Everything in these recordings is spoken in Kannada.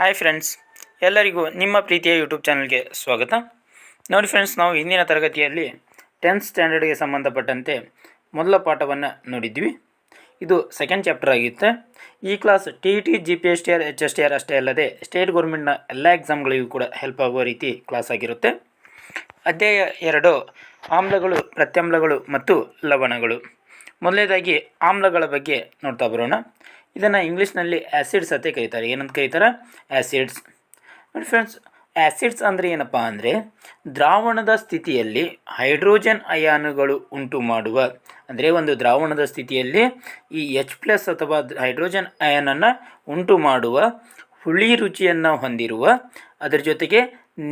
ಹಾಯ್ ಫ್ರೆಂಡ್ಸ್ ಎಲ್ಲರಿಗೂ ನಿಮ್ಮ ಪ್ರೀತಿಯ ಯೂಟ್ಯೂಬ್ ಚಾನಲ್ಗೆ ಸ್ವಾಗತ. ನೋಡಿ ಫ್ರೆಂಡ್ಸ್ ನಾವು ಹಿಂದಿನ ತರಗತಿಯಲ್ಲಿ ಟೆಂತ್ ಸ್ಟ್ಯಾಂಡರ್ಡ್ಗೆ ಸಂಬಂಧಪಟ್ಟಂತೆ ಮೊದಲ ಪಾಠವನ್ನು ನೋಡಿದ್ವಿ. ಇದು ಸೆಕೆಂಡ್ ಚಾಪ್ಟರ್ ಆಗಿರುತ್ತೆ ಈ class T T G P S T R H S T R ಅಷ್ಟೇ ಅಲ್ಲದೆ ಸ್ಟೇಟ್ ಗೌರ್ಮೆಂಟ್ನ ಎಲ್ಲ ಎಕ್ಸಾಮ್ಗಳಿಗೂ ಕೂಡ ಹೆಲ್ಪ್ ಆಗುವ ರೀತಿ ಕ್ಲಾಸ್ ಆಗಿರುತ್ತೆ. ಅಧ್ಯಾಯ ಎರಡು, ಆಮ್ಲಗಳು, ಪ್ರತ್ಯಾಮ್ಲಗಳು ಮತ್ತು ಲವಣಗಳು. ಮೊದಲನೇದಾಗಿ ಆಮ್ಲಗಳ ಬಗ್ಗೆ ನೋಡ್ತಾ ಬರೋಣ. ಇದನ್ನು ಇಂಗ್ಲೀಷ್ನಲ್ಲಿ ಆ್ಯಸಿಡ್ಸ್ ಅಂತ ಕರೀತಾರೆ. ಏನಂತ ಕರೀತಾರೆ? ಆ್ಯಸಿಡ್ಸ್ ನೋಡಿ ಫ್ರೆಂಡ್ಸ್ ಆ್ಯಸಿಡ್ಸ್ ಅಂದರೆ ಏನಪ್ಪ ಅಂದರೆ ದ್ರಾವಣದ ಸ್ಥಿತಿಯಲ್ಲಿ ಹೈಡ್ರೋಜನ್ ಅಯಾನುಗಳು ಉಂಟು ಮಾಡುವ, ಅಂದರೆ ಒಂದು ದ್ರಾವಣದ ಸ್ಥಿತಿಯಲ್ಲಿ ಈ ಎಚ್ ಪ್ಲಸ್ ಅಥವಾ ಹೈಡ್ರೋಜನ್ ಅಯಾನನ್ನು ಉಂಟು ಮಾಡುವ, ಹುಳಿ ರುಚಿಯನ್ನು ಹೊಂದಿರುವ, ಅದರ ಜೊತೆಗೆ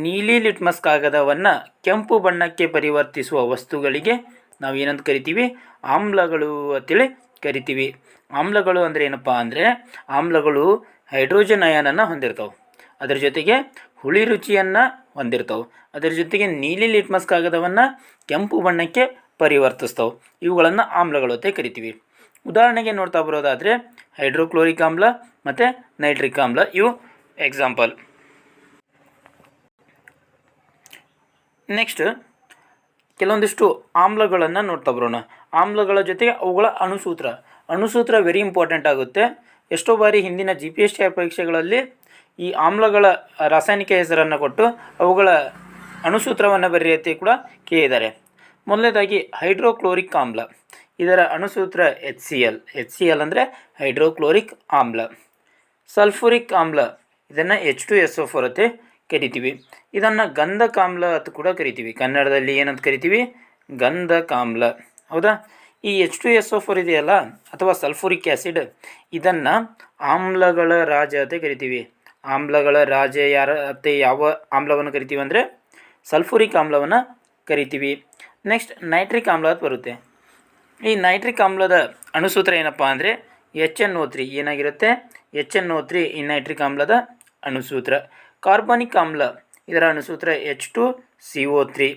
ನೀಲಿ ಲಿಟ್ಮಸ್ ಕಾಗದವನ್ನು ಕೆಂಪು ಬಣ್ಣಕ್ಕೆ ಪರಿವರ್ತಿಸುವ ವಸ್ತುಗಳಿಗೆ ನಾವು ಏನಂತ ಕರಿತೀವಿ? ಆಮ್ಲಗಳು ಅಂತೇಳಿ ಕರಿತೀವಿ. ಆಮ್ಲಗಳು ಅಂದರೆ ಏನಪ್ಪ ಅಂದರೆ ಆಮ್ಲಗಳು ಹೈಡ್ರೋಜನ್ ಅಯಾನನ್ನು ಹೊಂದಿರ್ತವೆ. ಅದರ ಜೊತೆಗೆ ಹುಳಿ ರುಚಿಯನ್ನು ಹೊಂದಿರ್ತವೆ. ಅದರ ಜೊತೆಗೆ ನೀಲಿ ಲಿಟ್ಮಸ್ ಕಾಗದವನ್ನು ಕೆಂಪು ಬಣ್ಣಕ್ಕೆ ಪರಿವರ್ತಿಸ್ತವೆ. ಇವುಗಳನ್ನು ಆಮ್ಲಗಳು ಅಂತ ಕರಿತೀವಿ. ಉದಾಹರಣೆಗೆ ನೋಡ್ತಾ ಬರೋದಾದರೆ ಹೈಡ್ರೋಕ್ಲೋರಿಕ್ ಆಮ್ಲ ಮತ್ತು ನೈಟ್ರಿಕ್ ಆಮ್ಲ ಇವು ಎಕ್ಸಾಂಪಲ್. ನೆಕ್ಸ್ಟ್ ಕೆಲವೊಂದಿಷ್ಟು ಆಮ್ಲಗಳನ್ನು ನೋಡ್ತಾ ಬರೋಣ. ಆಮ್ಲಗಳ ಜೊತೆಗೆ ಅವುಗಳ ಅಣುಸೂತ್ರ. ಅಣುಸೂತ್ರ ವೆರಿ ಇಂಪಾರ್ಟೆಂಟ್ ಆಗುತ್ತೆ. ಎಷ್ಟೋ ಬಾರಿ ಹಿಂದಿನ ಜಿ ಪಿ ಎಸ್ ಟಿ ಪರೀಕ್ಷೆಗಳಲ್ಲಿ ಈ ಆಮ್ಲಗಳ ರಾಸಾಯನಿಕ ಹೆಸರನ್ನು ಕೊಟ್ಟು ಅವುಗಳ ಅಣುಸೂತ್ರವನ್ನು ಬರೆಯತ್ತೆ ಕೂಡ ಕೇಳಿದ್ದಾರೆ. ಮೊದಲನೇದಾಗಿ ಹೈಡ್ರೋಕ್ಲೋರಿಕ್ ಆಮ್ಲ. ಇದರ ಅಣುಸೂತ್ರ H C L H C L ಅಂದರೆ ಹೈಡ್ರೋಕ್ಲೋರಿಕ್ ಆಮ್ಲ. ಸಲ್ಫುರಿಕ್ ಆಮ್ಲ. ಇದನ್ನು ಎಚ್ ಟು ಎಸ್ ಒ ಅಂತ ಕರಿತೀವಿ. ಇದನ್ನು ಗಂಧಕಾಮ್ಲ ಅಂತ ಕೂಡ ಕರಿತೀವಿ. ಕನ್ನಡದಲ್ಲಿ ಏನಂತ ಕರಿತೀವಿ? ಗಂಧಕಾಮ್ಲ ಹೌದಾ? ಈ H two S O four ಇದೆಯಲ್ಲ? ಅಥವಾ ಸಲ್ಫುರಿಕ್ ಆ್ಯಸಿಡ್ ಇದನ್ನು ಆಮ್ಲಗಳ ರಾಜ ಅಂತ ಕರಿತೀವಿ. ಆಮ್ಲಗಳ ರಾಜ ಯಾರ ಅತ್ತೆ ಯಾವ ಆಮ್ಲವನ್ನು ಕರಿತೀವಿ ಅಂದರೆ ಸಲ್ಫುರಿಕ್ ಆಮ್ಲವನ್ನು ಕರಿತೀವಿ. ನೆಕ್ಸ್ಟ್ ನೈಟ್ರಿಕ್ ಆಮ್ಲ ಅಂತ ಬರುತ್ತೆ. ಈ ನೈಟ್ರಿಕ್ ಆಮ್ಲದ ಅಣುಸೂತ್ರ ಏನಪ್ಪ ಅಂದರೆ ಎಚ್ ಎನ್ ಓ ತ್ರೀ ಏನಾಗಿರುತ್ತೆ? ಎಚ್ ಎನ್ ಓ ತ್ರೀ ಈ ನೈಟ್ರಿಕ್ ಆಮ್ಲದ ಅಣುಸೂತ್ರ. ಕಾರ್ಬನಿಕ್ ಆಮ್ಲ, ಇದರ ಅಣುಸೂತ್ರ H two C O three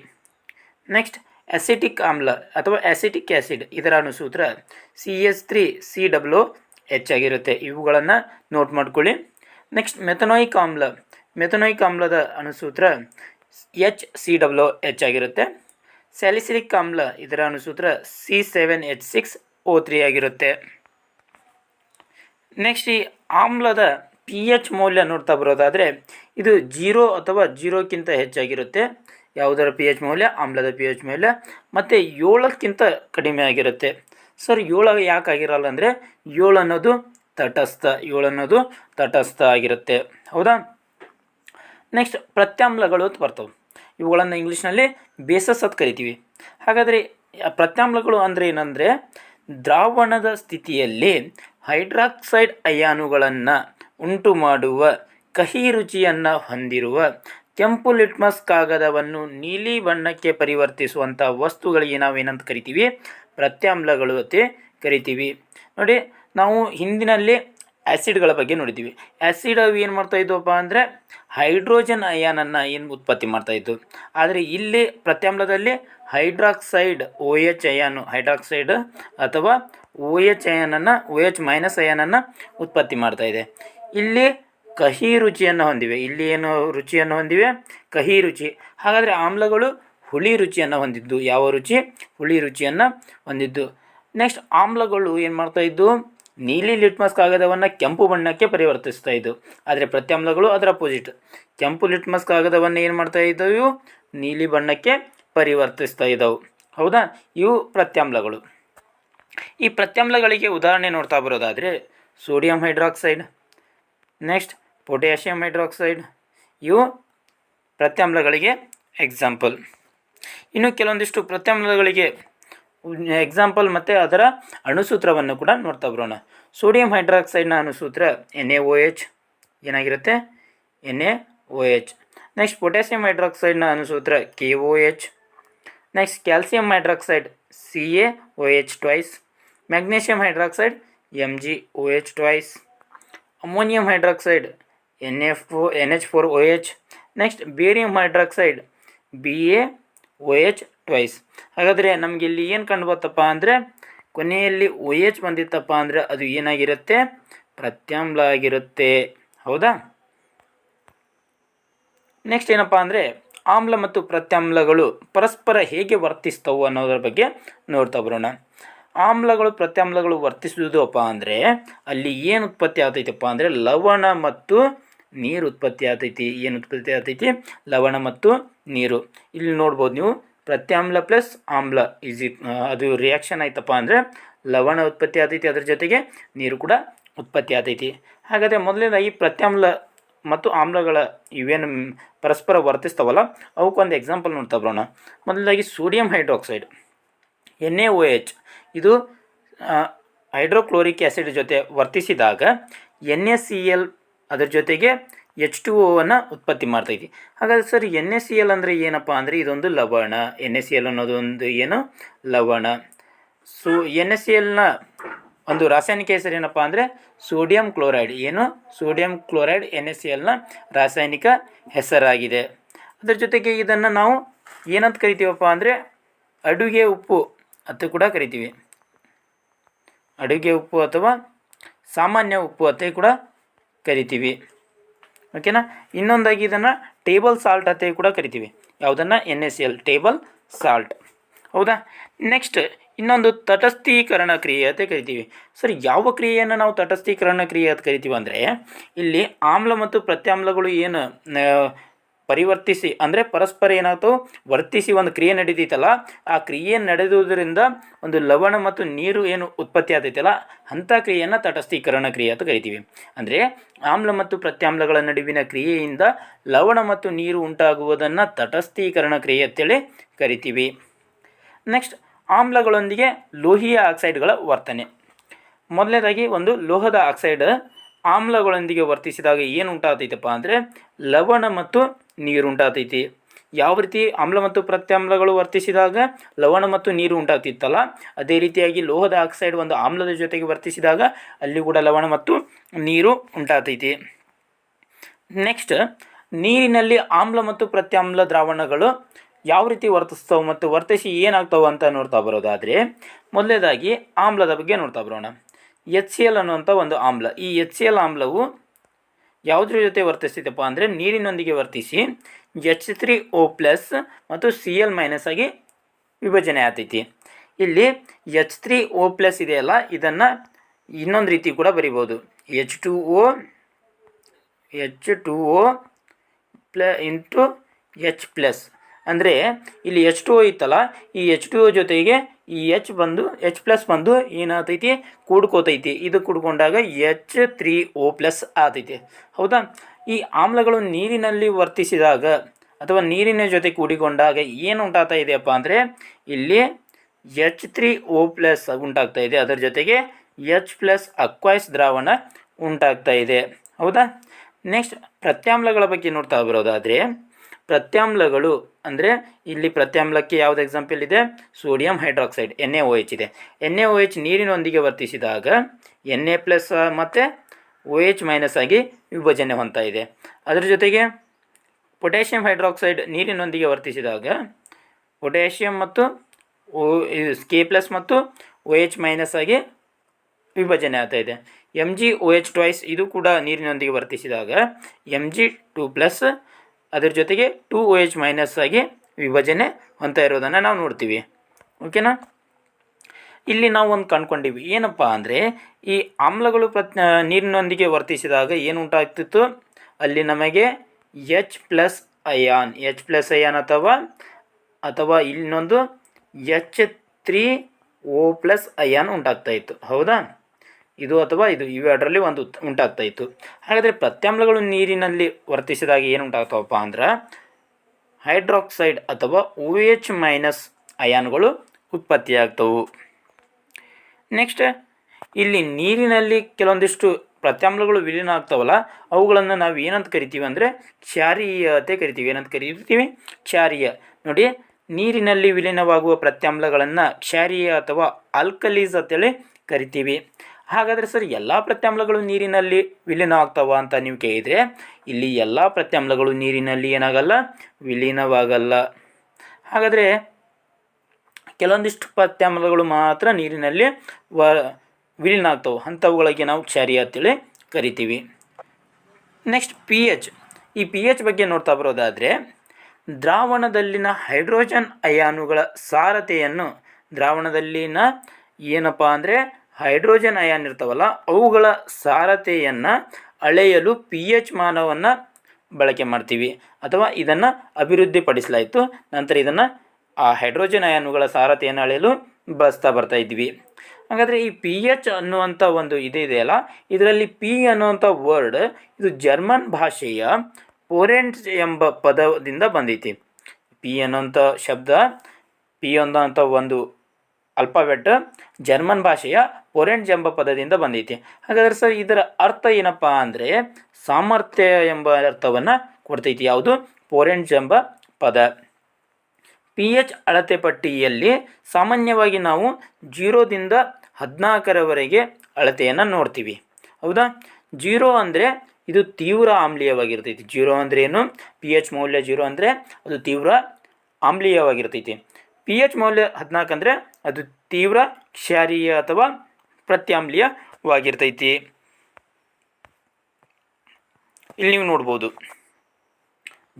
next acetic ಆಮ್ಲ ಅಥವಾ ಅಸಿಟಿಕ್ ಆ್ಯಸಿಡ್ ಇದರ ಅಣುಸೂತ್ರ C S three C W H ಆಗಿರುತ್ತೆ. ಇವುಗಳನ್ನು ನೋಟ್ ಮಾಡ್ಕೊಳ್ಳಿ. ನೆಕ್ಸ್ಟ್ ಮೆಥನೋಯಿಕ್ ಆಮ್ಲ. ಮೆಥನೋಯಿಕ್ ಆಮ್ಲದ ಅಣುಸೂತ್ರ ಎಚ್ ಸಿ ಡಬ್ಲ್ಯೂ ಎಚ್ ಆಗಿರುತ್ತೆ. ಸ್ಯಾಲಿಸಿಲಿಕ್ ಆಮ್ಲ ಇದರ ಅಣುಸೂತ್ರ C seven H six O three ಆಗಿರುತ್ತೆ. ನೆಕ್ಸ್ಟ್ ಈ ಆಮ್ಲದ ಪಿ ಎಚ್ ಮೌಲ್ಯ ನೋಡ್ತಾ ಬರೋದಾದರೆ ಇದು ಜೀರೋ ಅಥವಾ ಜೀರೋಕ್ಕಿಂತ ಹೆಚ್ಚಾಗಿರುತ್ತೆ. ಯಾವುದರ ಪಿ ಎಚ್ ಮೌಲ್ಯ? ಆಮ್ಲದ ಪಿ ಎಚ್ ಮೌಲ್ಯ. ಮತ್ತು ಏಳಕ್ಕಿಂತ ಕಡಿಮೆ ಆಗಿರುತ್ತೆ. ಸರ್ ಏಳು ಯಾಕೆ ಆಗಿರಲ್ಲ ಅಂದರೆ, ಏಳು ಅನ್ನೋದು ತಟಸ್ಥ, ಏಳು ಅನ್ನೋದು ತಟಸ್ಥ ಆಗಿರುತ್ತೆ. ಹೌದಾ? ನೆಕ್ಸ್ಟ್ ಪ್ರತ್ಯಾಮ್ಲಗಳು ಅಂತ ಬರ್ತವೆ. ಇವುಗಳನ್ನು ಇಂಗ್ಲೀಷ್ನಲ್ಲಿ ಬೇಸಸ್ ಅಂತ ಕರಿತೀವಿ. ಹಾಗಾದರೆ, ಪ್ರತ್ಯಾಮ್ಲಗಳು ಅಂದರೆ ಏನಂದರೆ, ದ್ರಾವಣದ ಸ್ಥಿತಿಯಲ್ಲಿ ಹೈಡ್ರಾಕ್ಸೈಡ್ ಅಯಾನುಗಳನ್ನು ಉಂಟು ಮಾಡುವ ಕಹಿ ರುಚಿಯನ್ನು ಹೊಂದಿರುವ ಕೆಂಪು ಲಿಟ್ಮಸ್ ಕಾಗದವನ್ನು ನೀಲಿ ಬಣ್ಣಕ್ಕೆ ಪರಿವರ್ತಿಸುವಂಥ ವಸ್ತುಗಳಿಗೆ ನಾವು ಏನಂತ ಕರಿತೀವಿ? ಪ್ರತ್ಯಾಮ್ಲಗಳು ಅಂತ ಕರಿತೀವಿ. ನೋಡಿ, ನಾವು ಹಿಂದಿನಲ್ಲಿ ಆ್ಯಸಿಡ್ಗಳ ಬಗ್ಗೆ ನೋಡಿದ್ದೀವಿ. ಆ್ಯಸಿಡ್ ಅವು ಏನು ಮಾಡ್ತಾಯಿದ್ವಪ್ಪ ಅಂದರೆ ಹೈಡ್ರೋಜನ್ ಅಯಾನನ್ನು ಏನು ಉತ್ಪತ್ತಿ ಮಾಡ್ತಾಯಿತ್ತು ಆದರೆ ಇಲ್ಲಿ ಪ್ರತ್ಯಾಮ್ಲದಲ್ಲಿ ಹೈಡ್ರಾಕ್ಸೈಡ್, ಓ ಎಚ್ ಅಯಾನು, ಹೈಡ್ರಾಕ್ಸೈಡ್ ಅಥವಾ ಓ ಎಚ್ ಅಯಾನನ್ನು, ಓ ಎಚ್ ಮೈನಸ್ ಅಯಾನನ್ನು ಉತ್ಪತ್ತಿ ಮಾಡ್ತಾಯಿದೆ ಇಲ್ಲಿ ಕಹಿ ರುಚಿಯನ್ನು ಹೊಂದಿವೆ. ಇಲ್ಲಿ ಏನು ರುಚಿಯನ್ನು ಹೊಂದಿವೆ? ಕಹಿ ರುಚಿ. ಹಾಗಾದರೆ ಆಮ್ಲಗಳು ಹುಳಿ ರುಚಿಯನ್ನು ಹೊಂದಿದ್ದು. ಯಾವ ರುಚಿ? ಹುಳಿ ರುಚಿಯನ್ನು ಹೊಂದಿದ್ದು. ನೆಕ್ಸ್ಟ್ ಆಮ್ಲಗಳು ಏನು ಮಾಡ್ತಾ ಇದ್ದು? ನೀಲಿ ಲಿಟ್ಮಸ್ ಕಾಗದವನ್ನು ಕೆಂಪು ಬಣ್ಣಕ್ಕೆ ಪರಿವರ್ತಿಸ್ತಾ ಇದ್ದವು ಆದರೆ ಪ್ರತ್ಯಾಮ್ಲಗಳು ಅದರ ಅಪೋಸಿಟ್ ಕೆಂಪು ಲಿಟ್ಮಸ್ ಕಾಗದವನ್ನು ಏನು ಮಾಡ್ತಾ ಇದ್ದವು? ನೀಲಿ ಬಣ್ಣಕ್ಕೆ ಪರಿವರ್ತಿಸ್ತಾ ಇದ್ದವು. ಹೌದಾ? ಇವು ಪ್ರತ್ಯಾಮ್ಲಗಳು. ಈ ಪ್ರತ್ಯಾಮ್ಲಗಳಿಗೆ ಉದಾಹರಣೆ ನೋಡ್ತಾ ಬರೋದಾದರೆ sodium hydroxide next potassium hydroxide ಇವು ಪ್ರತ್ಯಾಮ್ಲಗಳಿಗೆ ಎಕ್ಸಾಂಪಲ್ ಇನ್ನು ಕೆಲವೊಂದಿಷ್ಟು ಪ್ರತ್ಯಾಮ್ಲಗಳಿಗೆ ಎಕ್ಸಾಂಪಲ್ ಮತ್ತು ಅದರ ಅಣುಸೂತ್ರವನ್ನು ಕೂಡ ನೋಡ್ತಾ ಬರೋಣ. ಸೋಡಿಯಂ ಹೈಡ್ರಾಕ್ಸೈಡ್ನ ಅಣುಸೂತ್ರ ಎನ್ ಎ ಒ ಎಚ್ ಏನಾಗಿರುತ್ತೆ? N A O H next potassium ಹೈಡ್ರಾಕ್ಸೈಡ್ನ ಅಣುಸೂತ್ರ K O H next calcium hydroxide C A O H twice magnesium hydroxide M G O H twice ammonium hydroxide N F N H four O H next barium hydroxide B A O H twice ಹಾಗಾದರೆ ನಮಗೆ ಇಲ್ಲಿ ಏನು ಕಂಡುಬತ್ತಪ್ಪ ಅಂದರೆ, ಕೊನೆಯಲ್ಲಿ ಒ ಎಚ್ ಬಂದಿತ್ತಪ್ಪ ಅಂದರೆ ಅದು ಏನಾಗಿರುತ್ತೆ? ಪ್ರತ್ಯಾಮ್ಲ ಆಗಿರುತ್ತೆ ಹೌದಾ? ನೆಕ್ಸ್ಟ್ ಏನಪ್ಪ ಅಂದರೆ, ಆಮ್ಲ ಮತ್ತು ಪ್ರತ್ಯಾಮ್ಲಗಳು ಪರಸ್ಪರ ಹೇಗೆ ವರ್ತಿಸ್ತವು ಅನ್ನೋದ್ರ ಬಗ್ಗೆ ನೋಡ್ತಾ ಬರೋಣ. ಆಮ್ಲಗಳು, ಪ್ರತ್ಯಾಮ್ಲಗಳು ವರ್ತಿಸುವುದಪ್ಪ ಅಂದರೆ, ಅಲ್ಲಿ ಏನು ಉತ್ಪತ್ತಿ ಆಗ್ತೈತಪ್ಪ ಅಂದರೆ, ಲವಣ ಮತ್ತು ನೀರು ಉತ್ಪತ್ತಿ ಆತೈತಿ ಏನು ಉತ್ಪತ್ತಿ ಆಗ್ತೈತಿ? ಲವಣ ಮತ್ತು ನೀರು. ಇಲ್ಲಿ ನೋಡ್ಬೋದು ನೀವು, ಪ್ರತ್ಯಾಮ್ಲ ಪ್ಲಸ್ ಆಮ್ಲ ಇಟ್ ಅದು ರಿಯಾಕ್ಷನ್ ಆಯ್ತಪ್ಪ ಅಂದರೆ ಲವಣ ಉತ್ಪತ್ತಿ ಆಗ್ತೈತಿ ಅದ್ರ ಜೊತೆಗೆ ನೀರು ಕೂಡ ಉತ್ಪತ್ತಿ ಆತೈತಿ ಹಾಗಾದರೆ ಮೊದಲನೇದಾಗಿ ಪ್ರತ್ಯಾಮ್ಲ ಮತ್ತು ಆಮ್ಲಗಳ ಇವೇನು ಪರಸ್ಪರ ವರ್ತಿಸ್ತಾವಲ್ಲ ಅವಕ್ಕೊಂದು ಎಕ್ಸಾಂಪಲ್ ನೋಡ್ತಾ ಬರೋಣ. ಮೊದಲನೇದಾಗಿ sodium hydroxide N A O H ಇದು ಹೈಡ್ರೋಕ್ಲೋರಿಕ್ ಆ್ಯಸಿಡ್ ಜೊತೆ ವರ್ತಿಸಿದಾಗ ಎನ್ ಎಸ್ ಸಿ ಎಲ್ ಅದ್ರ ಜೊತೆಗೆ ಎಚ್ ಟು ಓವನ್ನು ಉತ್ಪತ್ತಿ ಮಾಡ್ತೈತಿ ಹಾಗಾದ್ರೆ sir N S C L ಅಂದರೆ ಏನಪ್ಪ ಅಂದರೆ ಇದೊಂದು ಲವಣ. ಎನ್ ಎಸ್ ಸಿ ಎಲ್ ಅನ್ನೋದು ಒಂದು ಏನು? ಲವಣ. ಸೊ ಎನ್ ಎಸ್ ಸಿ ಎಲ್ನ ಒಂದು ರಾಸಾಯನಿಕ ಹೆಸರು ಏನಪ್ಪ ಅಂದರೆ ಸೋಡಿಯಂ ಕ್ಲೋರೈಡ್. ಏನು? Sodium chloride N S C ಎಲ್ನ ರಾಸಾಯನಿಕ ಹೆಸರಾಗಿದೆ. ಅದ್ರ ಜೊತೆಗೆ ಇದನ್ನು ನಾವು ಏನಂತ ಕರಿತೀವಪ್ಪ ಅಂದರೆ ಅಡುಗೆ ಉಪ್ಪು ಅಂತ ಕೂಡ ಕರಿತೀವಿ. ಅಡುಗೆ ಉಪ್ಪು ಅಥವಾ ಸಾಮಾನ್ಯ ಉಪ್ಪು ಅಂತ ಕೂಡ ಕರಿತೀವಿ. ಓಕೆನಾ ಇನ್ನೊಂದಾಗಿ ಇದನ್ನು ಟೇಬಲ್ ಸಾಲ್ಟ್ ಅಂತ ಕೂಡ ಕರಿತೀವಿ. ಯಾವುದನ್ನು? N S L table salt ಹೌದಾ? ನೆಕ್ಸ್ಟ್ ಇನ್ನೊಂದು ತಟಸ್ಥೀಕರಣ ಕ್ರಿಯೆ ಅಂತ ಕರಿತೀವಿ. ಸರ್ ಯಾವ ಕ್ರಿಯೆಯನ್ನು ನಾವು ತಟಸ್ಥೀಕರಣ ಕ್ರಿಯೆ ಅಂತ ಕರಿತೀವಿ ಅಂದರೆ, ಇಲ್ಲಿ ಆಮ್ಲ ಮತ್ತು ಪ್ರತ್ಯಾಮ್ಲಗಳು ಏನು ಪರಿವರ್ತಿಸಿ, ಅಂದರೆ ಪರಸ್ಪರ ಏನಾಯ್ತು, ವರ್ತಿಸಿ ಒಂದು ಕ್ರಿಯೆ ನಡೀತೈತಲ್ಲ, ಆ ಕ್ರಿಯೆ ನಡೆದುದರಿಂದ ಒಂದು ಲವಣ ಮತ್ತು ನೀರು ಏನು ಉತ್ಪತ್ತಿ ಆಗ್ತೈತಲ್ಲ, ಅಂಥ ಕ್ರಿಯೆಯನ್ನು ತಟಸ್ಥೀಕರಣ ಕ್ರಿಯೆ ಅಂತ ಕರಿತೀವಿ. ಅಂದರೆ ಆಮ್ಲ ಮತ್ತು ಪ್ರತ್ಯಾಮ್ಲಗಳ ನಡುವಿನ ಕ್ರಿಯೆಯಿಂದ ಲವಣ ಮತ್ತು ನೀರು ಉಂಟಾಗುವುದನ್ನು ತಟಸ್ಥೀಕರಣ ಕ್ರಿಯೆ ಅಂತೇಳಿ ಕರಿತೀವಿ. ನೆಕ್ಸ್ಟ್, ಆಮ್ಲಗಳೊಂದಿಗೆ ಲೋಹೀಯ ಆಕ್ಸೈಡ್ಗಳ ವರ್ತನೆ. ಮೊದಲನೇದಾಗಿ ಒಂದು ಲೋಹದ ಆಕ್ಸೈಡ್ ಆಮ್ಲಗಳೊಂದಿಗೆ ವರ್ತಿಸಿದಾಗ ಏನು ಉಂಟಾಗ್ತೈತಪ್ಪ ಅಂದರೆ, ಲವಣ ಮತ್ತು ನೀರು ಉಂಟಾತೈತಿ. ಯಾವ ರೀತಿ ಆಮ್ಲ ಮತ್ತು ಪ್ರತ್ಯಾಮ್ಲಗಳು ವರ್ತಿಸಿದಾಗ ಲವಣ ಮತ್ತು ನೀರು ಉಂಟಾಗ್ತಿತ್ತಲ್ಲ ಅದೇ ರೀತಿಯಾಗಿ ಲೋಹದ ಆಕ್ಸೈಡ್ ಒಂದು ಆಮ್ಲದ ಜೊತೆಗೆ ವರ್ತಿಸಿದಾಗ ಅಲ್ಲಿ ಕೂಡ ಲವಣ ಮತ್ತು ನೀರು ಉಂಟಾಗ್ತೈತಿ ನೆಕ್ಸ್ಟ್, ನೀರಿನಲ್ಲಿ ಆಮ್ಲ ಮತ್ತು ಪ್ರತ್ಯಾಮ್ಲ ದ್ರಾವಣಗಳು ಯಾವ ರೀತಿ ವರ್ತಿಸ್ತವೆ ಮತ್ತು ವರ್ತಿಸಿ ಏನಾಗ್ತವೆ ಅಂತ ನೋಡ್ತಾ ಬರೋದಾದರೆ, ಮೊದಲನೇದಾಗಿ ಆಮ್ಲದ ಬಗ್ಗೆ ನೋಡ್ತಾ ಬರೋಣ. ಎಚ್ ಸಿ ಎಲ್ ಅನ್ನುವಂಥ ಒಂದು ಆಮ್ಲ. ಈ ಎಚ್ ಸಿ ಎಲ್ ಆಮ್ಲವು ಯಾವುದ್ರ ಜೊತೆ ವರ್ತಿಸ್ತಿದ್ದಪ್ಪ ಅಂದರೆ ನೀರಿನೊಂದಿಗೆ ವರ್ತಿಸಿ ಎಚ್ ತ್ರೀ ಓ ಪ್ಲಸ್ ಮತ್ತು ಸಿ ಎಲ್ ಮೈನಸ್ ಆಗಿ ವಿಭಜನೆ ಆಗ್ತೈತಿ ಇಲ್ಲಿ ಎಚ್ ತ್ರೀ ಓ ಪ್ಲಸ್ ಇದೆಯಲ್ಲ, ಇದನ್ನು ಇನ್ನೊಂದು ರೀತಿ ಕೂಡ ಬರಿಬೋದು. H two O H two O ಪ್ಲ into H plus ಅಂದರೆ ಇಲ್ಲಿ ಎಚ್ ಟು ಓ ಇತ್ತಲ್ಲ, ಈ ಎಚ್ ಟು ಓ ಜೊತೆಗೆ ಈ ಎಚ್ ಬಂದು ಎಚ್ ಪ್ಲಸ್ ಬಂದು ಏನಾಗ್ತೈತಿ? ಕೂಡ್ಕೋತೈತಿ. ಇದು ಕೂಡ್ಕೊಂಡಾಗ ಎಚ್ ತ್ರೀ ಓ ಪ್ಲಸ್ ಆತೈತಿ ಹೌದಾ? ಈ ಆಮ್ಲಗಳು ನೀರಿನಲ್ಲಿ ವರ್ತಿಸಿದಾಗ ಅಥವಾ ನೀರಿನ ಜೊತೆ ಕೂಡಿಕೊಂಡಾಗ ಏನು ಉಂಟಾಗ್ತಾ ಇದೆಯಪ್ಪ ಅಂದರೆ, ಇಲ್ಲಿ ಎಚ್ ತ್ರೀ ಓ ಪ್ಲಸ್ ಉಂಟಾಗ್ತಾ ಇದೆ. ಅದರ ಜೊತೆಗೆ ಎಚ್ ಪ್ಲಸ್ ಅಕ್ವಾಯ್ಸ್ ದ್ರಾವಣ ಉಂಟಾಗ್ತಾ ಇದೆ. ಹೌದಾ? ನೆಕ್ಸ್ಟ್ ಪ್ರತ್ಯಾಮ್ಲಗಳ ಬಗ್ಗೆ ನೋಡ್ತಾ ಬರೋದಾದರೆ ಪ್ರತ್ಯಾಮ್ಲಗಳು ಅಂದರೆ ಇಲ್ಲಿ ಪ್ರತ್ಯಾಮ್ಲಕ್ಕೆ ಯಾವುದು ಎಕ್ಸಾಂಪಲ್ ಇದೆ? Sodium hydroxide N A O H ಇದೆ. ಎನ್ ಎ ಓ ಎಚ್ ನೀರಿನೊಂದಿಗೆ ವರ್ತಿಸಿದಾಗ ಎನ್ ಎ ಪ್ಲಸ್ ಮತ್ತು ಓ ಎಚ್ ಮೈನಸ್ ಆಗಿ ವಿಭಜನೆ ಹೊಂದ್ತಾ ಇದೆ. ಅದರ ಜೊತೆಗೆ ಪೊಟ್ಯಾಷಿಯಂ ಹೈಡ್ರಾಕ್ಸೈಡ್ ನೀರಿನೊಂದಿಗೆ ವರ್ತಿಸಿದಾಗ ಪೊಟ್ಯಾಷಿಯಂ ಮತ್ತು ಓ ಕೆ ಪ್ಲಸ್ ಮತ್ತು ಓ ಎಚ್ ಮೈನಸ್ ಆಗಿ ವಿಭಜನೆ ಆಗ್ತಾ ಇದೆ. M G O H twice ಇದು ಕೂಡ ನೀರಿನೊಂದಿಗೆ ವರ್ತಿಸಿದಾಗ ಎಂ ಜಿ ಟು ಪ್ಲಸ್ ಅದರ ಜೊತೆಗೆ ಟೂ ಓ ಎಚ್ ಮೈನಸ್ ಆಗಿ ವಿಭಜನೆ ಅಂತ ಇರೋದನ್ನು ನಾವು ನೋಡ್ತೀವಿ. ಓಕೆನಾ? ಇಲ್ಲಿ ನಾವು ಒಂದು ಕಂಡ್ಕೊಂಡಿವಿ. ಏನಪ್ಪ ಅಂದರೆ ಈ ಆಮ್ಲಗಳು ಪ್ರತ್ ನೀರಿನೊಂದಿಗೆ ವರ್ತಿಸಿದಾಗ ಏನು ಉಂಟಾಗ್ತಿತ್ತು? ಅಲ್ಲಿ ನಮಗೆ H plus ion, H plus ion ಅಥವಾ ಅಥವಾ ಇನ್ನೊಂದು H three O plus ion ಉಂಟಾಗ್ತಾ ಇತ್ತು. ಹೌದಾ? ಇದು ಅಥವಾ ಇದು ಇವೆರಡರಲ್ಲಿ ಒಂದು ಉಂಟಾಗ್ತಾ ಇತ್ತು. ಹಾಗಾದರೆ ಪ್ರತ್ಯಾಮ್ಲಗಳು ನೀರಿನಲ್ಲಿ ವರ್ತಿಸಿದಾಗ ಏನು ಉಂಟಾಗ್ತಾವಪ್ಪ ಅಂದ್ರೆ ಹೈಡ್ರಾಕ್ಸೈಡ್ ಅಥವಾ ಒ ಎಚ್ ಮೈನಸ್ ಅಯಾನ್ಗಳು ಉತ್ಪತ್ತಿಯಾಗ್ತವು. ನೆಕ್ಸ್ಟ್, ಇಲ್ಲಿ ನೀರಿನಲ್ಲಿ ಕೆಲವೊಂದಿಷ್ಟು ಪ್ರತ್ಯಾಮ್ಲಗಳು ವಿಲೀನ ಆಗ್ತಾವಲ್ಲ, ಅವುಗಳನ್ನು ನಾವು ಏನಂತ ಕರಿತೀವಿ ಅಂದರೆ ಕ್ಷಾರೀಯತೆ ಕರಿತೀವಿ. ಏನಂತ ಕರಿತೀವಿ? ಕ್ಷಾರೀಯ. ನೋಡಿ, ನೀರಿನಲ್ಲಿ ವಿಲೀನವಾಗುವ ಪ್ರತ್ಯಾಮ್ಲಗಳನ್ನು ಕ್ಷಾರೀಯ ಅಥವಾ ಆಲ್ಕಲೀಸ್ ಅಂತೇಳಿ ಕರಿತೀವಿ. ಹಾಗಾದರೆ ಸರ್ ಎಲ್ಲ ಪ್ರತ್ಯಾಮ್ಲಗಳು ನೀರಿನಲ್ಲಿ ವಿಲೀನ ಆಗ್ತಾವ ಅಂತ ನೀವು ಕೇಳಿದರೆ, ಇಲ್ಲಿ ಎಲ್ಲ ಪ್ರತ್ಯಾಮ್ಲಗಳು ನೀರಿನಲ್ಲಿ ಏನಾಗಲ್ಲ, ವಿಲೀನವಾಗಲ್ಲ. ಹಾಗಾದರೆ ಕೆಲವೊಂದಿಷ್ಟು ಪ್ರತ್ಯಾಮ್ಲಗಳು ಮಾತ್ರ ನೀರಿನಲ್ಲಿ ವ ವಿಲೀನ ಆಗ್ತವೆ ಅಂಥವುಗಳಿಗೆ ನಾವು ಕ್ಷಾರಿ ಅಂತೇಳಿ ಕರಿತೀವಿ. ನೆಕ್ಸ್ಟ್ ಪಿ ಎಚ್ ಈ ಪಿ ಎಚ್ ಬಗ್ಗೆ ನೋಡ್ತಾ ಬರೋದಾದರೆ, ದ್ರಾವಣದಲ್ಲಿನ ಹೈಡ್ರೋಜನ್ ಅಯಾನುಗಳ ಸಾರತೆಯನ್ನು, ದ್ರಾವಣದಲ್ಲಿನ ಏನಪ್ಪ ಅಂದರೆ ಹೈಡ್ರೋಜನ್ ಅಯಾನ್ ಇರ್ತಾವಲ್ಲ, ಅವುಗಳ ಸಾರತೆಯನ್ನು ಅಳೆಯಲು ಪಿ ಎಚ್ ಮಾನವನ್ನು ಬಳಕೆ ಮಾಡ್ತೀವಿ. ಅಥವಾ ಇದನ್ನು ಅಭಿವೃದ್ಧಿಪಡಿಸಲಾಯಿತು. ನಂತರ ಇದನ್ನು ಆ ಹೈಡ್ರೋಜನ್ ಅಯಾನುಗಳ ಸಾರತೆಯನ್ನು ಅಳೆಯಲು ಬಳಸ್ತಾ ಬರ್ತಾ ಇದ್ವಿ. ಹಾಗಾದರೆ ಈ ಪಿ ಎಚ್ ಅನ್ನುವಂಥ ಒಂದು ಇದು ಇದೆಯಲ್ಲ ಇದರಲ್ಲಿ ಪಿ ಅನ್ನುವಂಥ ವರ್ಡ್ ಇದು ಜರ್ಮನ್ ಭಾಷೆಯ ಪೋರೆಂಟ್ಸ್ ಎಂಬ ಪದದಿಂದ ಬಂದೈತಿ. ಪಿ ಅನ್ನುವಂಥ ಶಬ್ದ ಪಿ ಅನ್ನೋಂಥ ಒಂದು ಅಲ್ಫಾಬೆಟ್ ಜರ್ಮನ್ ಭಾಷೆಯ ಪೊರೆಂಟ್ಸ್ ಎಂಬ ಪದದಿಂದ ಬಂದೈತಿ. ಹಾಗಾದ್ರೆ ಸರ್, ಇದರ ಅರ್ಥ ಏನಪ್ಪ ಅಂದರೆ ಸಾಮರ್ಥ್ಯ ಎಂಬ ಅರ್ಥವನ್ನು ಕೊಡ್ತೈತಿ. ಯಾವುದು? ಪೋರೆಂಟ್ ಎಂಬ ಪದ. ಪಿ ಎಚ್ ಅಳತೆ ಪಟ್ಟಿಯಲ್ಲಿ ಸಾಮಾನ್ಯವಾಗಿ ನಾವು ಜೀರೋದಿಂದ ಹದಿನಾಲ್ಕರವರೆಗೆ ಅಳತೆಯನ್ನು ನೋಡ್ತೀವಿ. ಹೌದಾ? ಜೀರೋ ಅಂದರೆ ಇದು ತೀವ್ರ ಆಮ್ಲೀಯವಾಗಿರ್ತೈತಿ. ಜೀರೋ ಅಂದರೆ ಏನು? ಪಿ ಎಚ್ ಮೌಲ್ಯ ಜೀರೋ ಅಂದರೆ ಅದು ತೀವ್ರ ಆಮ್ಲೀಯವಾಗಿರ್ತೈತಿ. ಪಿ ಎಚ್ ಮೌಲ್ಯ ಹದಿನಾಲ್ಕು ಅಂದರೆ ಅದು ತೀವ್ರ ಕ್ಷಾರೀಯ ಅಥವಾ ಪ್ರತ್ಯಾಮ್ಲೀಯವಾಗಿರ್ತೈತಿ. ಇಲ್ಲಿ ನೀವು ನೋಡ್ಬೋದು.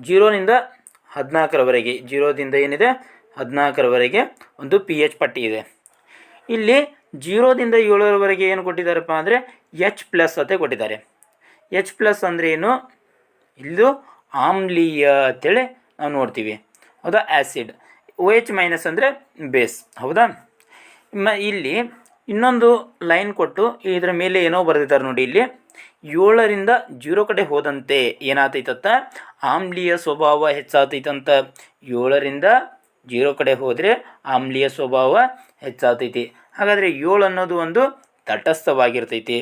ಜೀರೋನಿಂದ ಹದಿನಾಲ್ಕರವರೆಗೆ, ಜೀರೋದಿಂದ ಏನಿದೆ? ಹದಿನಾಲ್ಕರವರೆಗೆ ಒಂದು ಪಿ ಎಚ್ ಪಟ್ಟಿ ಇದೆ. ಇಲ್ಲಿ ಜೀರೋದಿಂದ ಏಳರವರೆಗೆ ಏನು ಕೊಟ್ಟಿದ್ದಾರಪ್ಪ ಅಂದರೆ ಎಚ್ ಪ್ಲಸ್ ಅಂತ ಕೊಟ್ಟಿದ್ದಾರೆ. ಎಚ್ ಪ್ಲಸ್ ಅಂದರೆ ಏನು? ಇದು ಆಮ್ಲೀಯ ಅಂತೇಳಿ ನಾವು ನೋಡ್ತೀವಿ. ಹೌದಾ? ಆ್ಯಸಿಡ್ ಓ ಎಚ್ ಮೈನಸ್ ಅಂದರೆ ಬೇಸ್ ಹೌದಾ? ಮ ಇಲ್ಲಿ ಇನ್ನೊಂದು ಲೈನ್ ಕೊಟ್ಟು ಇದರ ಮೇಲೆ ಏನೋ ಬರೆದಿದ್ದಾರೆ ನೋಡಿ ಇಲ್ಲಿ. ಏಳರಿಂದ ಜೀರೋ ಕಡೆ ಹೋದಂತೆ ಏನಾತೈತತ್ತ ಆಮ್ಲೀಯ ಸ್ವಭಾವ ಹೆಚ್ಚಾತೈತಂತ. ಏಳರಿಂದ ಜೀರೋ ಕಡೆ ಹೋದರೆ ಆಮ್ಲೀಯ ಸ್ವಭಾವ ಹೆಚ್ಚಾತೈತಿ. ಹಾಗಾದರೆ ಏಳು ಅನ್ನೋದು ಒಂದು ತಟಸ್ಥವಾಗಿರ್ತೈತಿ.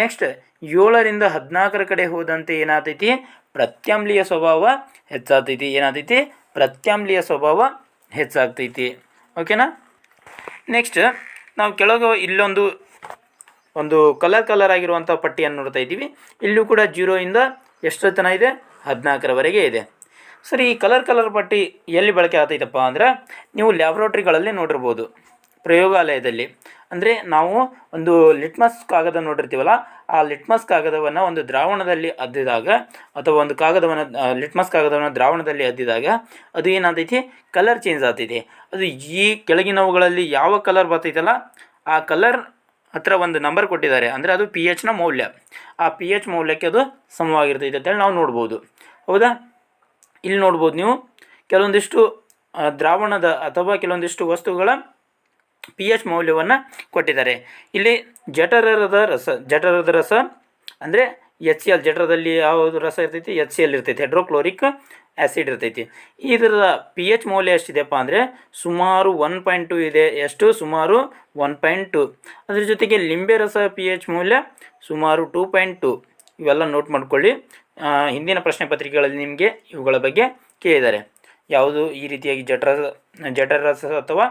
ನೆಕ್ಸ್ಟ್ ಏಳರಿಂದ ಹದಿನಾಲ್ಕರ ಕಡೆ ಹೋದಂತೆ ಏನಾತೈತಿ? ಪ್ರತ್ಯಾಮ್ಲೀಯ ಸ್ವಭಾವ ಹೆಚ್ಚಾಗ್ತೈತಿ ಏನಾತೈತಿ? ಪ್ರತ್ಯಾಮ್ಲೀಯ ಸ್ವಭಾವ ಹೆಚ್ಚಾಗ್ತೈತಿ. ಓಕೆನಾ ನೆಕ್ಸ್ಟ್ ನಾವು ಕೆಳಗೆ ಇಲ್ಲೊಂದು, ಒಂದು ಕಲರ್ ಕಲರ್ ಆಗಿರುವಂಥ ಪಟ್ಟಿಯನ್ನು ನೋಡ್ತಾ ಇದ್ದೀವಿ. ಇಲ್ಲೂ ಕೂಡ ಜೀರೋಯಿಂದ ಎಷ್ಟು ತನ ಇದೆ? ಹದಿನಾಲ್ಕರವರೆಗೆ ಇದೆ. ಸರಿ, ಈ ಕಲರ್ ಕಲರ್ ಪಟ್ಟಿ ಎಲ್ಲಿ ಬಳಕೆ ಆಗ್ತೈತಪ್ಪ ಅಂದ್ರೆ ನೀವು ಲ್ಯಾಬ್ರೋಟ್ರಿಗಳಲ್ಲಿ ನೋಡಿರ್ಬೋದು. ಪ್ರಯೋಗಾಲಯದಲ್ಲಿ. ಅಂದರೆ ನಾವು ಒಂದು ಲಿಟ್ಮಸ್ ಕಾಗದ ನೋಡಿರ್ತೀವಲ್ಲ ಆ ಲಿಟ್ಮಸ್ ಕಾಗದವನ್ನು ಒಂದು ದ್ರಾವಣದಲ್ಲಿ ಅದ್ದಿದಾಗ ಅಥವಾ ಒಂದು ಕಾಗದವನ್ನು ಲಿಟ್ಮಸ್ ಕಾಗದವನ್ನು ದ್ರಾವಣದಲ್ಲಿ ಅದ್ದಿದಾಗ ಅದು ಏನಾಗ್ತೈತಿ ಕಲರ್ ಚೇಂಜ್ ಆಗ್ತೈತಿ. ಅದು ಈ ಕೆಳಗಿನವುಗಳಲ್ಲಿ ಯಾವ ಕಲರ್ ಬರ್ತೈತಲ್ಲ? ಆ ಕಲರ್ ಹತ್ರ ಒಂದು ನಂಬರ್ ಕೊಟ್ಟಿದ್ದಾರೆ. ಅಂದರೆ ಅದು ಪಿ ಎಚ್ನ ಮೌಲ್ಯ. ಆ ಪಿ ಎಚ್ ಮೌಲ್ಯಕ್ಕೆ ಅದು ಸಮವಾಗಿರ್ತೈತೆ ಅಂತೇಳಿ ನಾವು ನೋಡ್ಬೋದು. ಹೌದಾ? ಇಲ್ಲಿ ನೋಡ್ಬೋದು ನೀವು. ಕೆಲವೊಂದಿಷ್ಟು ದ್ರಾವಣದ ಅಥವಾ ಕೆಲವೊಂದಿಷ್ಟು ವಸ್ತುಗಳ ಪಿ ಎಚ್ ಮೌಲ್ಯವನ್ನು ಕೊಟ್ಟಿದ್ದಾರೆ. ಇಲ್ಲಿ ಜಠರದ ರಸ ಜಠರದ ರಸ ಅಂದರೆ ಎಚ್ ಸಿ ಎಲ್ ಜಠರದಲ್ಲಿ ಯಾವುದು ರಸ ಇರ್ತೈತಿ? ಎಚ್ ಸಿ ಎಲ್ ಇರ್ತೈತಿ. ಹೈಡ್ರೋಕ್ಲೋರಿಕ್ ಆ್ಯಸಿಡ್ ಇರ್ತೈತಿ. ಇದರ ಪಿ ಎಚ್ ಮೌಲ್ಯ ಎಷ್ಟಿದೆಯಪ್ಪ ಅಂದರೆ ಸುಮಾರು ಒನ್ ಪಾಯಿಂಟ್ ಟು ಇದೆ. ಎಷ್ಟು? ಸುಮಾರು ಒನ್ ಪಾಯಿಂಟ್ ಟು ಅದ್ರ ಜೊತೆಗೆ ಲಿಂಬೆ ರಸ ಪಿ ಎಚ್ ಮೌಲ್ಯ ಸುಮಾರು ಟೂ ಪಾಯಿಂಟ್ ಟು ಇವೆಲ್ಲ ನೋಟ್ ಮಾಡ್ಕೊಳ್ಳಿ. ಹಿಂದಿನ ಪ್ರಶ್ನೆ ಪತ್ರಿಕೆಗಳಲ್ಲಿ ನಿಮಗೆ ಇವುಗಳ ಬಗ್ಗೆ ಕೇಳಿದ್ದಾರೆ. ಯಾವುದು ಈ ರೀತಿಯಾಗಿ ಜಠರ ಜಠರ ರಸ ಅಥವಾ